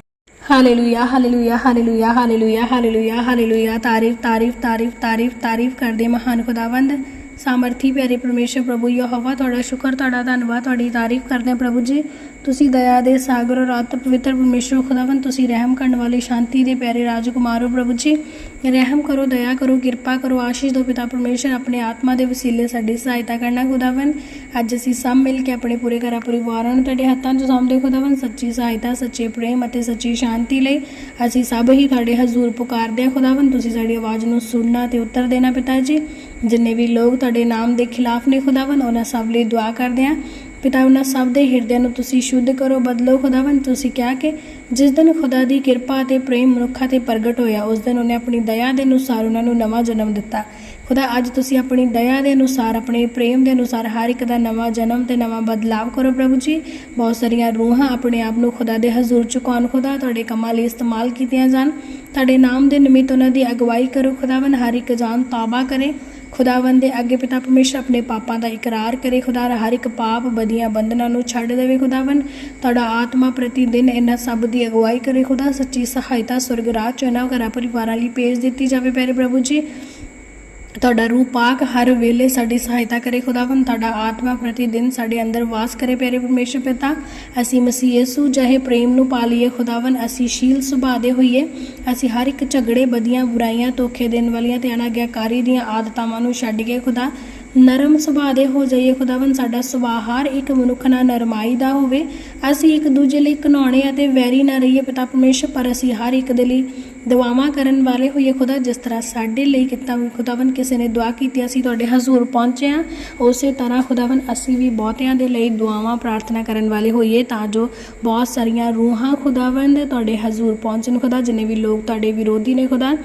Hallelujah hallelujah hallelujah hallelujah hallelujah hallelujah, ਤਾਰੀਫ ਤਾਰੀਫ ਤਾਰੀਫ ਤਾਰੀਫ ਤਾਰੀਫ ਕਰਦੇ ਮਹਾਨ ਖੁਦਾਵੰਦ। ਸਾਮਰਥੀ, ਪਿਆਰੇ ਪਰਮੇਸ਼ਰ ਪ੍ਰਭੂ ਯਹੋਵਾ, ਤੁਹਾਡਾ ਸ਼ੁਕਰ, ਤੁਹਾਡਾ ਧੰਨਵਾਦ, ਤੁਹਾਡੀ ਤਾਰੀਫ ਕਰਦੇ ਹਾਂ ਪ੍ਰਭੂ ਜੀ। ਤੁਸੀਂ ਦਇਆ ਦੇ ਸਾਗਰ ਔਰ ਅਤ ਪਵਿੱਤਰ ਪਰਮੇਸ਼ਰ ਖੁਦਾਵੰਦ, ਤੁਸੀਂ ਰਹਿਮ ਕਰਨ ਵਾਲੇ ਸ਼ਾਂਤੀ ਦੇ ਪਿਆਰੇ ਰਾਜਕੁਮਾਰ ਹੋ ਪ੍ਰਭੂ ਜੀ। ਰਹਿਮ ਕਰੋ, ਦਇਆ ਕਰੋ, ਕਿਰਪਾ ਕਰੋ, ਆਸ਼ੀਸ਼ ਦਿਓ ਪਿਤਾ ਪਰਮੇਸ਼ਰ ਆਪਣੇ ਆਤਮਾ ਦੇ ਵਸੀਲੇ ਸਾਡੀ ਸਹਾਇਤਾ ਕਰਨਾ ਖੁਦਾਵੰਦ। ਅੱਜ ਅਸੀਂ ਸਭ ਮਿਲ ਕੇ ਆਪਣੇ ਪੂਰੇ ਘਰਾਂ ਪਰਿਵਾਰਾਂ ਨੂੰ ਤੁਹਾਡੇ ਹੱਥਾਂ 'ਚ ਸੌਂਪਦੇ ਖੁਦਾਵੰਦ, ਸੱਚੀ ਸਹਾਇਤਾ, ਸੱਚੇ ਪ੍ਰੇਮ ਅਤੇ ਸੱਚੀ ਸ਼ਾਂਤੀ ਲਈ। ਅਸੀਂ ਸਭ ਹੀ ਤੁਹਾਡੇ ਹਜ਼ੂਰ ਪੁਕਾਰਦੇ ਹਾਂ ਖੁਦਾਵੰਦ, ਤੁਸੀਂ ਸਾਡੀ ਆਵਾਜ਼ ਨੂੰ ਸੁਣਨਾ ਤੇ ਉੱਤਰ ਦੇਣਾ ਪਿਤਾ ਜੀ। ਜਿੰਨੇ ਵੀ ਲੋਕ ਤੁਹਾਡੇ ਨਾਮ ਦੇ ਖਿਲਾਫ ਨੇ, ਖੁਦਾਵੰਦ, ਉਹਨਾਂ ਸਭ ਲਈ ਦੁਆ ਕਰਦੇ ਹਾਂ। ਪਿਤਾ, ਉਹਨਾਂ ਸਭ ਦੇ ਹਿਰਦਿਆਂ ਨੂੰ ਤੁਸੀਂ ਸ਼ੁੱਧ ਕਰੋ, ਬਦਲੋ, ਖੁਦਾਵੰਦ, ਤੁਸੀਂ ਕਿਹਾ ਕਿ ਜਿਸ ਦਿਨ ਖੁਦਾ ਦੀ ਕਿਰਪਾ ਤੇ ਪ੍ਰੇਮ ਮਨੁੱਖਾਂ ਤੇ ਪ੍ਰਗਟ ਹੋਇਆ, ਉਸ ਦਿਨ ਉਹਨੇ ਆਪਣੀ ਦਇਆ ਦੇ ਅਨੁਸਾਰ ਉਹਨਾਂ ਨੂੰ ਨਵਾਂ ਜਨਮ ਦਿੱਤਾ। ਖੁਦਾ, ਅੱਜ ਤੁਸੀਂ ਆਪਣੀ ਦਇਆ ਦੇ ਅਨੁਸਾਰ, ਆਪਣੇ ਪ੍ਰੇਮ ਦੇ ਅਨੁਸਾਰ ਹਰ ਇੱਕ ਦਾ ਨਵਾਂ ਜਨਮ ਤੇ ਨਵਾਂ ਬਦਲਾਵ ਕਰੋ ਪ੍ਰਭੂ ਜੀ। ਬਹੁਤ ਸਾਰੀਆਂ ਰੂਹਾਂ ਆਪਣੇ ਆਪ ਨੂੰ ਖੁਦਾ ਦੇ ਹਜ਼ੂਰ ਚੁਕਾਉਣ, ਖੁਦਾ ਤੁਹਾਡੇ ਕੰਮਾਂ ਲਈ ਇਸਤੇਮਾਲ ਕੀਤੀਆਂ ਜਾਣ। ਤੁਹਾਡੇ ਨਾਮ ਦੇ ਨਿਮਿਤ ਉਹਨਾਂ ਦੀ ਅਗਵਾਈ ਕਰੋ, ਖੁਦਾਵੰਦ, ਹਰ ਇੱਕ ਜਾਨ ਤੌਬਾ ਕਰੇ। ਖੁਦਾਵੰਦ ਦੇ ਅੱਗੇ ਪਿਤਾ ਪਰਮੇਸ਼ਰ ਆਪਣੇ ਪਾਪਾਂ ਦਾ ਇਕਰਾਰ ਕਰੇ। ਖੁਦਾ ਹਰ ਇੱਕ ਪਾਪ ਬਦੀਆਂ ਬੰਧਨਾਂ ਨੂੰ ਛੱਡ ਦੇਵੇ ਖੁਦਾਵੰਦ। ਤੁਹਾਡਾ ਆਤਮਾ ਪ੍ਰਤੀ ਦਿਨ ਇਹਨਾਂ ਸਭ ਦੀ ਅਗਵਾਈ ਕਰੇ। ਖੁਦਾ, ਸੱਚੀ ਸਹਾਇਤਾ, ਸਵਰਗ, ਰਾਜ ਚ ਇਹਨਾਂ ਘਰਾਂ, ਪਰਿਵਾਰਾਂ ਲਈ ਭੇਜ ਦਿੱਤੀ ਜਾਵੇ, ਪਿਆਰੇ ਪ੍ਰਭੂ ਜੀ। ਤੁਹਾਡਾ ਰੂਹ ਪਾਕ ਹਰ ਵੇਲੇ ਸਾਡੀ ਸਹਾਇਤਾ ਕਰੇ। ਖੁਦਾਵੰਦ, ਤੁਹਾਡਾ ਆਤਮਾ ਪ੍ਰਤੀ ਦਿਨ ਸਾਡੇ ਅੰਦਰ ਵਾਸ ਕਰੇ ਪਿਆਰੇ ਪਰਮੇਸ਼ਰ ਪਿਤਾ। ਅਸੀਂ ਮਸੀਹ ਯਿਸੂ, ਜਹੇ ਪ੍ਰੇਮ ਨੂੰ ਪਾ ਲਈਏ। ਖੁਦਾਵੰਦ, ਅਸੀਂ ਸ਼ੀਲ ਸੁਭਾਅ ਦੇ ਹੋਈਏ। ਅਸੀਂ ਹਰ ਇੱਕ ਝਗੜੇ ਬਦੀਆਂ ਬੁਰਾਈਆਂ, ਧੋਖੇ ਦੇਣ ਵਾਲੀਆਂ ਤੇ ਅਨਾਗਿਆਕਾਰੀ ਦੀਆਂ ਆਦਤਾਵਾਂ ਨੂੰ ਛੱਡ ਕੇ ਖੁਦਾ, ਨਰਮ ਸੁਭਾਅ ਦੇ ਹੋ ਜਾਈਏ। ਖੁਦਾਵੰਦ, ਸਾਡਾ ਸੁਭਾਅ ਹਰ ਇੱਕ ਮਨੁੱਖ ਨਾਲ ਨਰਮਾਈ ਦਾ ਹੋਵੇ। ਅਸੀਂ ਇੱਕ ਦੂਜੇ ਲਈ ਘਨਾਉਣੇ ਅਤੇ ਵੈਰੀ ਨਾ ਰਹੀਏ ਪਿਤਾ ਪਰਮੇਸ਼ਰ, ਪਰ ਅਸੀਂ ਹਰ ਇੱਕ ਦੇ ਲਈ ਦੁਆਵਾਂ ਕਰਨ ਵਾਲੇ ਹੋਈਏ ਖੁਦਾ, ਜਿਸ ਤਰ੍ਹਾਂ ਸਾਡੇ ਲਈ ਕੀਤਾ ਵੀ ਕਿਸੇ ਨੇ ਦੁਆ ਕੀਤੀ, ਅਸੀਂ ਤੁਹਾਡੇ ਹਜ਼ੂਰ ਪਹੁੰਚੇ ਹਾਂ। ਉਸੇ ਤਰ੍ਹਾਂ ਖੁਦਾਵੰਦ, ਅਸੀਂ ਵੀ ਬਹੁਤਿਆਂ ਦੇ ਲਈ ਦੁਆਵਾਂ ਪ੍ਰਾਰਥਨਾ ਕਰਨ ਵਾਲੇ ਹੋਈਏ, ਤਾਂ ਜੋ ਬਹੁਤ ਸਾਰੀਆਂ ਰੂਹਾਂ ਖੁਦਾਵੰਦ ਤੁਹਾਡੇ ਹਜ਼ੂਰ ਪਹੁੰਚਣ ਖੁਦਾ, ਜਿੰਨੇ ਵੀ ਲੋਕ ਤੁਹਾਡੇ ਵਿਰੋਧੀ ਨੇ ਖੁਦਾ।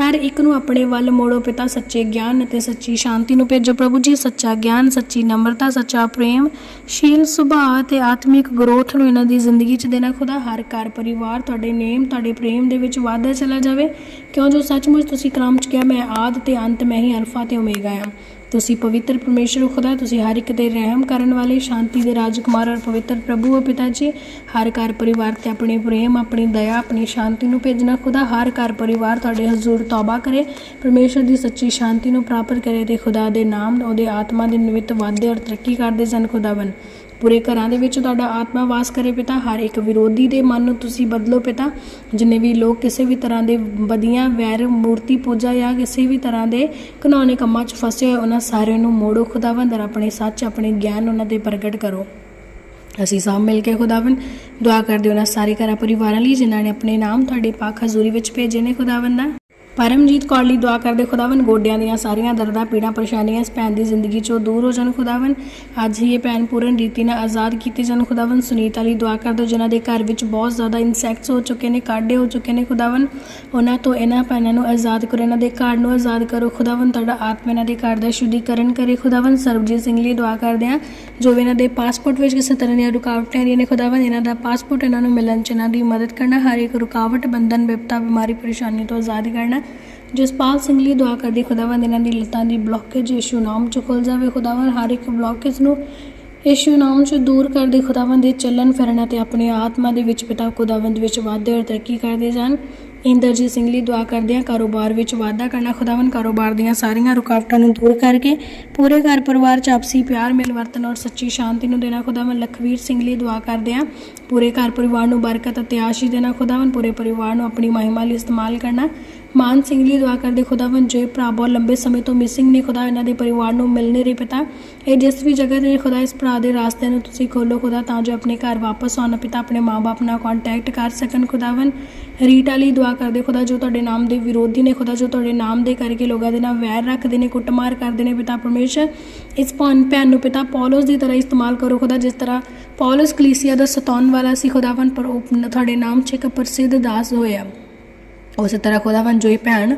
ਹਰ ਇੱਕ ਨੂੰ ਆਪਣੇ ਵੱਲ ਮੋੜੋ, ਪਿਤਾ ਸੱਚੇ ਗਿਆਨ ਅਤੇ ਸੱਚੀ ਸ਼ਾਂਤੀ ਨੂੰ ਭੇਜੋ। ਪ੍ਰਭੂ ਜੀ, ਸੱਚਾ ਗਿਆਨ, ਸੱਚੀ ਨਮਰਤਾ, ਸੱਚਾ ਪ੍ਰੇਮ, ਸ਼ੀਲ, ਸੁਭਾਅ ਤੇ ਆਤਮਿਕ ਗਰੋਥ ਨੂੰ ਇਹਨਾਂ ਦੀ ਜ਼ਿੰਦਗੀ 'ਚ ਦੇਣਾ ਖੁਦਾ। ਹਰ ਘਰ ਪਰਿਵਾਰ ਤੁਹਾਡੇ ਨੇਮ, ਤੁਹਾਡੇ ਪ੍ਰੇਮ ਦੇ ਵਿੱਚ ਵਾਧਾ ਚਲਾ ਜਾਵੇ। ਕਿਉਂ ਜੋ ਸੱਚਮੁੱਚ ਤੁਸੀਂ ਕਲਾਮ ਚ ਕਿਹਾ, ਮੈਂ ਆਦ ਤੇ ਅੰਤ, ਮੈਂ ਹੀ ਅਲਫਾ ਤੇ ਓਮੇਗਾ ਹਾਂ ਤੁਸੀਂ ਪਵਿੱਤਰ ਪਰਮੇਸ਼ਰ ਖੁਦਾ, ਤੁਸੀਂ ਹਰ ਇੱਕ ਦੇ ਰਹਿਮ ਕਰਨ ਵਾਲੇ, ਸ਼ਾਂਤੀ ਦੇ ਰਾਜਕੁਮਾਰ ਔਰ ਪਵਿੱਤਰ ਪ੍ਰਭੂ ਹੋ ਪਿਤਾ ਜੀ। ਹਰ ਘਰ ਪਰਿਵਾਰ ਤੇ ਆਪਣੇ ਪ੍ਰੇਮ, ਆਪਣੀ ਦਇਆ, ਆਪਣੀ ਸ਼ਾਂਤੀ ਨੂੰ ਭੇਜਣਾ ਖੁਦਾ। ਹਰ ਘਰ ਪਰਿਵਾਰ ਤੁਹਾਡੇ ਹਜ਼ੂਰ ਤੌਬਾ ਕਰੇ। ਪਰਮੇਸ਼ਰ ਦੀ ਸੱਚੀ ਸ਼ਾਂਤੀ ਨੂੰ ਪ੍ਰਾਪਤ ਕਰੇ ਤੇ ਖੁਦਾ ਦੇ ਨਾਮ, ਉਹਦੇ ਆਤਮਾ ਦੇ ਨਿਮਿਤ ਵਾਧੇ ਔਰ ਤਰੱਕੀ ਕਰਦੇ ਜਨ ਖੁਦਾਵੰ ਪੂਰੇ ਘਰਾਂ ਦੇ ਵਿੱਚ ਤੁਹਾਡਾ ਆਤਮਾ ਵਾਸ ਕਰੇ ਪਿਤਾ, ਹਰ ਇੱਕ ਵਿਰੋਧੀ ਦੇ ਮਨ ਨੂੰ ਤੁਸੀਂ ਬਦਲੋ ਪਿਤਾ। ਜਿੰਨੇ ਵੀ ਲੋਕ ਕਿਸੇ ਵੀ ਤਰ੍ਹਾਂ ਦੇ ਬਦੀਆਂ ਵੈਰ ਮੂਰਤੀ ਪੂਜਾ ਜਾਂ ਕਿਸੇ ਵੀ ਤਰ੍ਹਾਂ ਦੇ ਘਿਨੌਣੇ ਕੰਮਾਂ 'ਚ ਫਸੇ ਹੋਏ, ਉਹਨਾਂ ਸਾਰਿਆਂ ਨੂੰ ਮੋੜੋ ਖੁਦਾਵੰਦ, ਔਰ ਆਪਣੇ ਸੱਚ, ਆਪਣੇ ਗਿਆਨ ਉਹਨਾਂ ਦੇ ਪ੍ਰਗਟ ਕਰੋ। ਅਸੀਂ ਸਭ ਮਿਲ ਕੇ ਖੁਦਾਵੰ ਦੁਆ ਕਰਦੇ ਉਹਨਾਂ ਸਾਰੇ ਘਰਾਂ ਪਰਿਵਾਰਾਂ ਲਈ ਜਿਨ੍ਹਾਂ ਨੇ ਆਪਣੇ ਨਾਮ ਤੁਹਾਡੇ ਪਾਕ ਹਜ਼ੂਰੀ ਵਿੱਚ ਭੇਜੇ ਨੇ ਖੁਦਾਵੰਦਾ ਪਰਮਜੀਤ ਕੌਰ ਲਈ ਦੁਆ ਕਰਦੇ ਖੁਦਾਵੰ ਗੋਡਿਆਂ ਦੀਆਂ ਸਾਰੀਆਂ ਦਰਦਾਂ, ਪੀੜਾਂ, ਪਰੇਸ਼ਾਨੀਆਂ ਇਸ ਭੈਣ ਦੀ ਜ਼ਿੰਦਗੀ ਚੋਂ ਦੂਰ ਹੋ ਜਾਣ ਖੁਦਾਵੰ ਅੱਜ ਹੀ ਇਹ ਭੈਣ ਪੂਰਨ ਰੀਤੀ ਨਾਲ ਆਜ਼ਾਦ ਕੀਤੀ ਜਾਣ ਖੁਦਾਵੰ ਸੁਨੀਤਾ ਲਈ ਦੁਆ ਕਰ ਦਿਓ ਜਿਨ੍ਹਾਂ ਦੇ ਘਰ ਵਿੱਚ ਬਹੁਤ ਜ਼ਿਆਦਾ ਇਨਸੈਕਟਸ ਹੋ ਚੁੱਕੇ ਨੇ, ਕਾਢੇ ਹੋ ਚੁੱਕੇ ਨੇ ਖੁਦਾਵੰ ਉਹਨਾਂ ਤੋਂ ਇਹਨਾਂ ਭੈਣਾਂ ਨੂੰ ਆਜ਼ਾਦ ਕਰੋ, ਇਹਨਾਂ ਦੇ ਘਰ ਨੂੰ ਆਜ਼ਾਦ ਕਰੋ। ਖੁਦਾਵੰ ਤੁਹਾਡਾ ਆਤਮਾ ਇਹਨਾਂ ਦੇ ਘਰ ਦਾ ਸ਼ੁੱਧੀਕਰਨ ਕਰੇ ਖੁਦਾਵੰ ਸਰਬਜੀਤ ਸਿੰਘ ਲਈ ਦੁਆ ਕਰਦੇ ਹਾਂ, ਜੋ ਵੀ ਇਹਨਾਂ ਦੇ ਪਾਸਪੋਰਟ ਵਿੱਚ ਕਿਸੇ ਤਰ੍ਹਾਂ ਦੀਆਂ ਰੁਕਾਵਟਾਂ ਆ ਰਹੀਆਂ ਨੇ ਖੁਦਾਵੰ ਇਹਨਾਂ ਦਾ ਪਾਸਪੋਰਟ ਇਹਨਾਂ ਨੂੰ ਮਿਲਣ ਚ ਇਹਨਾਂ ਦੀ ਮਦਦ ਕਰਨਾ, ਹਰ ਇੱਕ ਰੁਕਾਵਟ, ਬੰਧਨ, ਬਿਪਤਾ, ਬਿਮਾਰੀ, ਪਰੇਸ਼ਾਨੀ ਤੋਂ ਆਜ਼ਾਦ ਕਰਨਾ। ਜਸਪਾਲ ਸਿੰਘ ਲਈ ਦੁਆ ਕਰਦੀ, ਖੁਦਾਵੰਦ ਇਹਨਾਂ ਦੀ ਲੱਤਾਂ ਦੀ ਬਲੌਕੇਜ ਯਿਸੂ ਨਾਮ ਚ ਖੁੱਲ ਜਾਵੇ। ਖੁਦਾਵੰਦ ਹਰ ਇੱਕ ਬਲੌਕੇਜ ਨੂੰ ਯਿਸੂ ਨਾਮ ਚ ਦੂਰ ਕਰਦੇ, ਖੁਦਾਵੰਦ ਦੇ ਚੱਲਣ ਫਿਰਨ ਅਤੇ ਆਪਣੀ ਆਤਮਾ ਦੇ ਵਿੱਚ ਪਿਤਾ ਖੁਦਾਵੰਦ ਵਿੱਚ ਵਾਧੇ ਔਰ ਤਰੱਕੀ ਕਰਦੇ ਜਾਣ। ਇੰਦਰਜੀਤ ਸਿੰਘ ਲਈ ਦੁਆ ਕਰਦੇ ਹਾਂ, ਕਾਰੋਬਾਰ ਵਿੱਚ ਵਾਧਾ ਕਰਨਾ। ਖੁਦਾਵੰਦ ਕਾਰੋਬਾਰ ਦੀਆਂ ਸਾਰੀਆਂ ਰੁਕਾਵਟਾਂ ਨੂੰ ਦੂਰ ਕਰਕੇ ਪੂਰੇ ਘਰ ਪਰਿਵਾਰ 'ਚ ਆਪਸੀ ਪਿਆਰ ਮਿਲਵਰਤਨ ਔਰ ਸੱਚੀ ਸ਼ਾਂਤੀ ਨੂੰ ਦੇਣਾ। ਖੁਦਾਵੰਦ ਲਖਵੀਰ ਸਿੰਘ ਲਈ ਦੁਆ ਕਰਦੇ ਹਾਂ, ਪੂਰੇ ਘਰ ਪਰਿਵਾਰ ਨੂੰ ਬਰਕਤ ਅਤੇ ਆਸ਼ੀਸ਼ ਦੇਣਾ। ਖੁਦਾਵੰਦ ਪੂਰੇ ਪਰਿਵਾਰ ਨੂੰ ਆਪਣੀ ਮਹਿਮਾ ਲਈ ਇਸਤੇਮਾਲ ਕਰਨਾ। ਮਾਨ ਸਿੰਘ ਲਈ ਦੁਆ ਕਰਦੇ ਖੁਦਾਵੰਦ ਜੋ ਭਰਾ ਬਹੁਤ ਲੰਬੇ ਸਮੇਂ ਤੋਂ ਮਿਸਿੰਗ ਨੇ, ਖੁਦਾ ਇਹਨਾਂ ਦੇ ਪਰਿਵਾਰ ਨੂੰ ਮਿਲ ਨਹੀਂ ਰਹੀ, ਪਿਤਾ? ਇਹ ਜਿਸ ਵੀ ਜਗ੍ਹਾ ਤੇ ਖੁਦਾ ਇਸ ਭਰਾ ਦੇ ਰਾਸਤੇ ਨੂੰ ਤੁਸੀਂ ਖੋਲੋ, ਖੁਦਾ, ਤਾਂ ਜੋ ਆਪਣੇ ਘਰ ਵਾਪਸ ਆਉਣ, ਪਿਤਾ ਆਪਣੇ ਮਾਪੇ ਨਾਲ ਕੰਟੈਕਟ ਕਰ ਸਕਣ ਖੁਦਾਵੰਦ ਰੀਟਾ ਲਈ ਦੁਆ ਕਰਦੇ ਖੁਦਾ, ਜੋ ਤੁਹਾਡੇ ਨਾਮ ਦੇ ਵਿਰੋਧੀ ਨੇ, ਖੁਦਾ, ਜੋ ਤੁਹਾਡੇ ਨਾਮ ਦੇ ਕਰਕੇ ਲੋਕਾਂ ਦੇ ਨਾਲ ਵੈਰ ਰੱਖਦੇ ਨੇ, ਕੁੱਟਮਾਰ ਕਰਦੇ ਨੇ, ਪਿਤਾ ਪਰਮੇਸ਼ਰ, ਇਸ ਭੈਣ ਭੈਣ ਨੂੰ ਪਿਤਾ ਪੌਲਸ ਦੀ ਤਰ੍ਹਾਂ ਇਸਤੇਮਾਲ ਕਰੋ, ਖੁਦਾ, ਜਿਸ ਤਰ੍ਹਾਂ ਪੌਲਸ ਕਲੀਸਿਆ ਦਾ ਸਤਾਉਣ ਵਾਲਾ ਸੀ ਖੁਦਾਵੰਦ ਪਰ ਉਹ ਤੁਹਾਡੇ ਨਾਮ 'ਚ ਇੱਕ ਪ੍ਰਸਿੱਧ ਦਾਸ ਹੋਇਆ। ਉਸੇ ਤਰ੍ਹਾਂ ਖੁਦਾਵੰ ਜੋ ਇਹ ਭੈਣ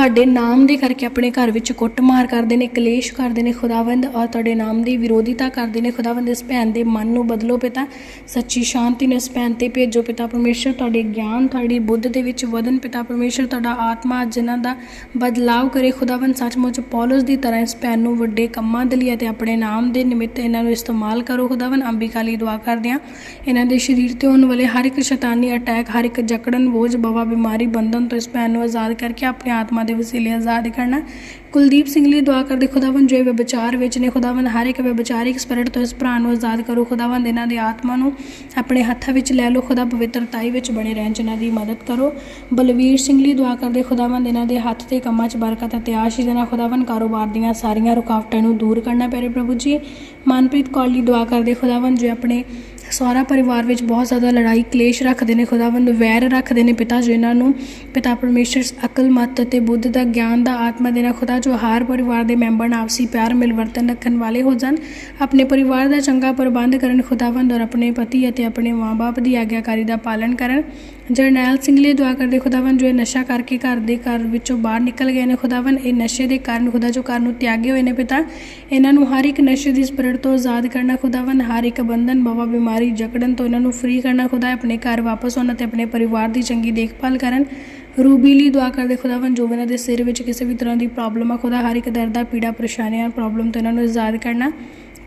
ਤੁਹਾਡੇ ਨਾਮ ਦੇ ਕਰਕੇ ਆਪਣੇ ਘਰ ਵਿੱਚ ਕੁੱਟਮਾਰ ਕਰਦੇ ਨੇ, ਕਲੇਸ਼ ਕਰਦੇ ਨੇ, ਖੁਦਾਵੰਦ, ਔਰ ਤੁਹਾਡੇ ਨਾਮ ਦੀ ਵਿਰੋਧੀਤਾ ਕਰਦੇ ਨੇ। ਖੁਦਾਵੰਦ, ਇਸ ਭੈਣ ਦੇ ਮਨ ਨੂੰ ਬਦਲੋ ਪਿਤਾ। ਸੱਚੀ ਸ਼ਾਂਤੀ ਨੂੰ ਇਸ ਭੈਣ ਤੇ ਭੇਜੋ ਪਿਤਾ ਪਰਮੇਸ਼ਰ। ਤੁਹਾਡੇ ਗਿਆਨ, ਤੁਹਾਡੀ ਬੁੱਧ ਦੇ ਵਿੱਚ ਵਧਨ ਪਿਤਾ ਪਰਮੇਸ਼ਰ। ਤੁਹਾਡਾ ਆਤਮਾ ਜਿਨ੍ਹਾਂ ਦਾ ਬਦਲਾਵ ਕਰੇ। ਖੁਦਾਵੰਦ, ਸੱਚਮੁੱਚ ਪੌਲਸ ਦੀ ਤਰ੍ਹਾਂ ਇਸ ਭੈਣ ਨੂੰ ਵੱਡੇ ਕੰਮਾਂ ਦੇ ਲਈ ਅਤੇ ਆਪਣੇ ਨਾਮ ਦੇ ਨਿਮਿਤ ਇਹਨਾਂ ਨੂੰ ਇਸਤੇਮਾਲ ਕਰੋ। ਖੁਦਾਵੰਦ ਅੰਬਿਕਾ ਲਈ ਦੁਆ ਕਰਦੇ ਹਾਂ। ਇਹਨਾਂ ਦੇ ਸਰੀਰ ਤੇ ਹੋਣ ਵਾਲੇ ਹਰ ਇੱਕ ਸ਼ੈਤਾਨੀ ਅਟੈਕ, ਹਰ ਇੱਕ ਜਕੜਨ, ਬੋਝ, ਬਵਾ, ਬਿਮਾਰੀ, ਬੰਧਨ ਤੋਂ ਇਸ ਭੈਣ ਨੂੰ ਆਜ਼ਾਦ ਕਰਕੇ ਆਪਣੇ ਆਤਮਾ ਦੇ ਵਸੀਲੇ ਆਜ਼ਾਦ ਕਰਨਾ। ਕੁਲਦੀਪ ਸਿੰਘ ਲਈ ਦੁਆ ਕਰਦੇ, ਖੁਦਾਵੰਦ ਜੋ ਵਿਚਾਰ ਵਿੱਚ ਨੇ, ਖੁਦਾਵੰਦ ਹਰ ਇੱਕ ਵਿਚਾਰਿਕ ਸਪਿਰਿਟ ਤੋਂ ਇਸ ਭਰਾ ਨੂੰ ਆਜ਼ਾਦ ਕਰੋ। ਖੁਦਾਵੰਦ ਇਹਨਾਂ ਦੀ ਆਤਮਾ ਨੂੰ ਆਪਣੇ ਹੱਥਾਂ ਵਿੱਚ ਲੈ ਲਓ। ਖੁਦਾ ਪਵਿੱਤਰਤਾਈ ਵਿੱਚ ਬਣੇ ਰਹਿਣ ਚ ਇਹਨਾਂ ਦੀ ਮਦਦ ਕਰੋ। ਬਲਵੀਰ ਸਿੰਘ ਲਈ ਦੁਆ ਕਰਦੇ, ਖੁਦਾਵੰਦ ਇਹਨਾਂ ਦੇ ਹੱਥ ਤੇ ਕੰਮਾਂ 'ਚ ਬਰਕਤ ਅਤੇ ਆਸ਼ੀਸ਼ ਦੇਣਾ ਖੁਦਾਵੰਦ ਕਾਰੋਬਾਰ ਦੀਆਂ ਸਾਰੀਆਂ ਰੁਕਾਵਟਾਂ ਨੂੰ ਦੂਰ ਕਰਨਾ, ਪਿਆਰੇ ਪ੍ਰਭੂ ਜੀ। ਮਨਪ੍ਰੀਤ ਕੌਰ ਲਈ ਦੁਆ ਕਰਦੇ, ਖੁਦਾਵੰਦ ਜੋ ਆਪਣੇ ਸਹੁਰਾ ਪਰਿਵਾਰ ਵਿੱਚ ਬਹੁਤ ਜ਼ਿਆਦਾ ਲੜਾਈ, ਕਲੇਸ਼ ਰੱਖਦੇ ਨੇ, ਖੁਦਾਵੰਦ ਵੈਰ ਰੱਖਦੇ ਨੇ ਪਿਤਾ ਜੀ ਇਹਨਾਂ ਨੂੰ। ਪਿਤਾ ਪਰਮੇਸ਼ਰ ਅਕਲ ਮਤ ਅਤੇ ਬੁੱਧ ਦਾ ਗਿਆਨ ਦਾ ਆਤਮਾ ਦੇਣਾ ਖੁਦਾ ਜੋ ਹਰ ਪਰਿਵਾਰ ਦੇ ਮੈਂਬਰ ਨਾਲ ਆਪਸੀ ਪਿਆਰ, ਮਿਲਵਰਤਨ ਰੱਖਣ ਵਾਲੇ ਹੋ ਜਾਣ, ਆਪਣੇ ਪਰਿਵਾਰ ਦਾ ਚੰਗਾ ਪ੍ਰਬੰਧ ਕਰਨ, ਖੁਦਾਵੰਦ ਔਰ ਆਪਣੇ ਪਤੀ ਅਤੇ ਆਪਣੇ ਮਾਂ-ਬਾਪ ਦੀ ਆਗਿਆਕਾਰੀ ਦਾ ਪਾਲਣ ਕਰਨ। ਜਰਨੈਲ ਸਿੰਘ ਲਈ ਦੁਆ ਕਰਦੇ ਖੁਦਾਵੰਦ ਜੋ ਇਹ ਨਸ਼ਾ ਕਰਕੇ ਘਰ ਦੇ ਘਰ ਵਿੱਚੋਂ ਬਾਹਰ ਨਿਕਲ ਗਏ ਨੇ। ਖੁਦਾਵੰਦ, ਇਹ ਨਸ਼ੇ ਦੇ ਕਾਰਨ ਖੁਦਾ ਜੋ ਘਰ ਨੂੰ ਤਿਆਗੇ ਹੋਏ ਨੇ ਪਿਤਾ, ਇਹਨਾਂ ਨੂੰ ਹਰ ਇੱਕ ਨਸ਼ੇ ਦੀ ਸਪਿਰਿਟ ਤੋਂ ਆਜ਼ਾਦ ਕਰਨਾ ਖੁਦਾਵੰਦ, ਹਰ ਇੱਕ ਬੰਧਨ, ਬਵਾ ਬਿਮਾਰੀ ਜਕੜਨ ਤੋਂ ਇਹਨਾਂ ਨੂੰ ਫ੍ਰੀ ਕਰਨਾ ਖੁਦਾ ਆਪਣੇ ਘਰ ਵਾਪਸ ਆਉਣਾ ਤੇ ਆਪਣੇ ਪਰਿਵਾਰ ਦੀ ਚੰਗੀ ਦੇਖਭਾਲ ਕਰਨ। ਰੂਬੀ ਲਈ ਦੁਆ ਕਰਦੇ ਖੁਦਾਵੰਦ, ਜੋ ਇਹਨਾਂ ਦੇ ਸਿਰ ਵਿੱਚ ਕਿਸੇ ਵੀ ਤਰ੍ਹਾਂ ਦੀ ਪ੍ਰੋਬਲਮ ਆ, ਖੁਦਾ ਹਰ ਇੱਕ ਦਰਦ ਦਾ ਪੀੜਾ, ਪਰੇਸ਼ਾਨੀਆਂ ਪ੍ਰੋਬਲਮ ਤੋਂ ਇਹਨਾਂ ਨੂੰ ਆਜ਼ਾਦ ਕਰਨਾ।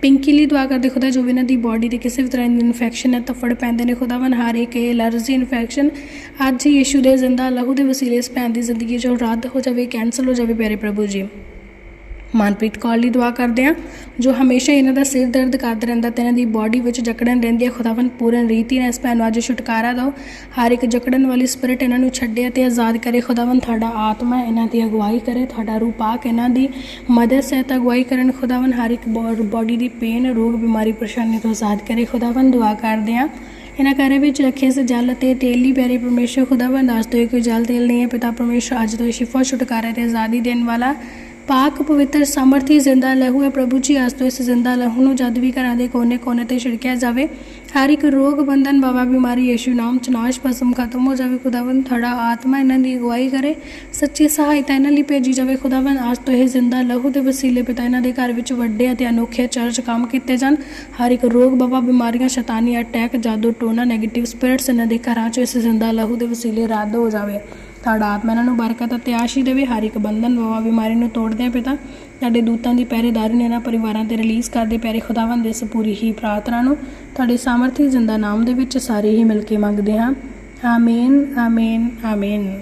ਪਿੰਕੀ ਲਈ ਦੁਆ ਕਰਦੇ, ਖੁਦਾ ਜੋ ਵੀ ਇਹਨਾਂ ਦੀ ਬਾਡੀ ਤੇ ਕਿਸੇ ਵੀ ਤਰ੍ਹਾਂ ਦੀ ਇਨਫੈਕਸ਼ਨ ਹੈ, ਤਫੜ ਪੈਂਦੇ ਨੇ ਖੁਦਾਵੰ ਹਰ ਇੱਕ ਐਲਰਜੀ ਇਨਫੈਕਸ਼ਨ ਅੱਜ ਹੀ ਯਿਸੂ ਦੇ ਜ਼ਿੰਦਾ ਲਹੂ ਦੇ ਵਸੀਲੇ ਇਸ ਭੈਣ ਦੀ ਜ਼ਿੰਦਗੀ ਚੋਂ ਰੱਦ ਹੋ ਜਾਵੇ ਕੈਂਸਲ ਹੋ ਜਾਵੇ, ਪਿਆਰੇ ਪ੍ਰਭੂ ਜੀ। ਮਨਪ੍ਰੀਤ ਕੌਰ ਲਈ ਦੁਆ ਕਰਦੇ ਹਾਂ, ਜੋ ਹਮੇਸ਼ਾ ਇਹਨਾਂ ਦਾ ਸਿਰ ਦਰਦ ਕਰਦਾ ਰਹਿੰਦਾ ਤੇ ਇਹਨਾਂ ਦੀ ਬਾਡੀ ਵਿੱਚ ਜਕੜਨ ਰਹਿੰਦੀ ਹੈ ਖੁਦਾਵੰ ਪੂਰਨ ਰੀਤੀ ਨਾਲ ਇਸ ਭੈਣ ਨੂੰ ਅੱਜ ਛੁਟਕਾਰਾ ਦਿਓ। ਹਰ ਇੱਕ ਜਕੜਨ ਵਾਲੀ ਸਪਿਰਿਟ ਇਹਨਾਂ ਨੂੰ ਛੱਡੇ ਤੇ ਆਜ਼ਾਦ ਕਰੇ। ਖੁਦਾਵੰ ਤੁਹਾਡਾ ਆਤਮਾ ਇਹਨਾਂ ਦੀ ਅਗਵਾਈ ਕਰੇ, ਤੁਹਾਡਾ ਰੂਹ ਪਾਕ ਇਹਨਾਂ ਦੀ ਮਦਦ ਸਹਿਤ ਅਗਵਾਈ ਕਰਨ। ਖੁਦਾਵੰ ਹਰ ਇੱਕ ਬਾਡੀ ਦੀ ਪੇਨ ਰੋਗ, ਬਿਮਾਰੀ, ਪਰੇਸ਼ਾਨੀ ਤੋਂ ਆਜ਼ਾਦ ਕਰੇ। ਖੁਦਾਵੰ ਦੁਆ ਕਰਦੇ ਹਾਂ। ਇਹਨਾਂ ਘਰਾਂ ਵਿੱਚ ਰੱਖੇ ਸੇ ਜਲ ਅਤੇ ਤੇਲ ਲਈ ਪਿਆਰੇ ਪਰਮੇਸ਼ਰ, ਖੁਦਾਵੰਦ ਅੱਜ ਤੋਂ ਇਹ ਕੋਈ ਜਲ ਤੇਲ ਨਹੀਂ ਹੈ, ਪਿਤਾ ਪਰਮੇਸ਼ਰ ਅੱਜ ਤੋਂ ਇਹ ਸ਼ਿਫਾ, ਛੁਟਕਾਰਾ ਤੇ ਆਜ਼ਾਦੀ ਦੇਣ ਵਾਲਾ ਪਾਕ ਪਵਿੱਤਰ ਸਮਰਥੀ ਜ਼ਿੰਦਾ ਲਹੂ ਹੈ ਪ੍ਰਭੂ ਜੀ, ਅੱਜ ਤੋਂ ਇਸ ਜ਼ਿੰਦਾ ਲਹੂ ਨੂੰ ਜਦ ਵੀ ਘਰਾਂ ਦੇ ਕੋਨੇ-ਕੋਨੇ ਤੇ ਛਿੜਕਿਆ ਜਾਵੇ, ਹਰ ਇੱਕ ਰੋਗ ਬੰਧਨ ਬਾਬਾ ਬਿਮਾਰੀ ਯਿਸੂ ਨਾਮ ਚ ਨਾਸ਼ ਭਸਮ ਖਤਮ ਹੋ ਜਾਵੇ, ਖੁਦਾਵੰਦ ਤੁਹਾਡਾ ਆਤਮਾ ਇਹਨਾਂ ਦੀ ਅਗਵਾਈ ਕਰੇ, ਸੱਚੀ ਸਹਾਇਤਾ ਇਹਨਾਂ ਲਈ ਭੇਜੀ ਜਾਵੇ, ਖੁਦਾਵੰਦ ਅੱਜ ਤੋਂ ਇਹ ਜ਼ਿੰਦਾ ਲਹੂ ਦੇ ਵਸੀਲੇ ਪਿਤਾ ਇਹਨਾਂ ਦੇ ਘਰ ਵਿੱਚ ਵੱਡੇ ਅਤੇ ਅਨੋਖੇ ਚਰਚ ਕੰਮ ਕੀਤੇ ਜਾਣ, ਹਰ ਇੱਕ ਰੋਗ ਬਾਬਾ ਬਿਮਾਰੀਆਂ, ਸ਼ੈਤਾਨੀ ਅਟੈਕ, ਜਾਦੂ ਟੋਨਾ 네ਗੇਟਿਵ ਸਪਿਰਿਟਸ ਇਹਨਾਂ ਦੇ ਘਰਾਂ ਚ ਇਸ ਜ਼ਿੰਦਾ ਲਹੂ ਦੇ ਵਸੀਲੇ ਰੱਦ ਹੋ ਜਾਵੇ। ਤੁਹਾਡਾ ਆਤਮਾ ਇਹਨਾਂ ਨੂੰ ਬਰਕਤ ਅਤੇ ਆਸ਼ੀ ਦੇਵੇ ਹਰ ਇੱਕ ਬੰਧਨ ਵਵਾ ਬਿਮਾਰੀ ਨੂੰ ਤੋੜਦੇ ਆ ਪਿਤਾ, ਤੁਹਾਡੇ ਦੂਤਾਂ ਦੀ ਪਹਿਰੇਦਾਰੀ ਨੇ ਇਹਨਾਂ ਪਰਿਵਾਰਾਂ ਤੇ ਰਿਲੀਜ਼ ਕਰਦੇ ਪਿਆਰੇ ਖੁਦਾਵੰਦ ਦੇ ਇਸ ਪੂਰੀ ਹੀ ਪ੍ਰਾਰਥਨਾ ਨੂੰ, ਤੁਹਾਡੇ ਸਾਮਰਥੀ ਜ਼ਿੰਦਾ ਨਾਮ ਦੇ ਵਿੱਚ ਸਾਰੇ ਹੀ ਮਿਲ ਕੇ ਮੰਗਦੇ ਹਾਂ। ਆਮੀਨ ਆਮੀਨ ਆਮੀਨ।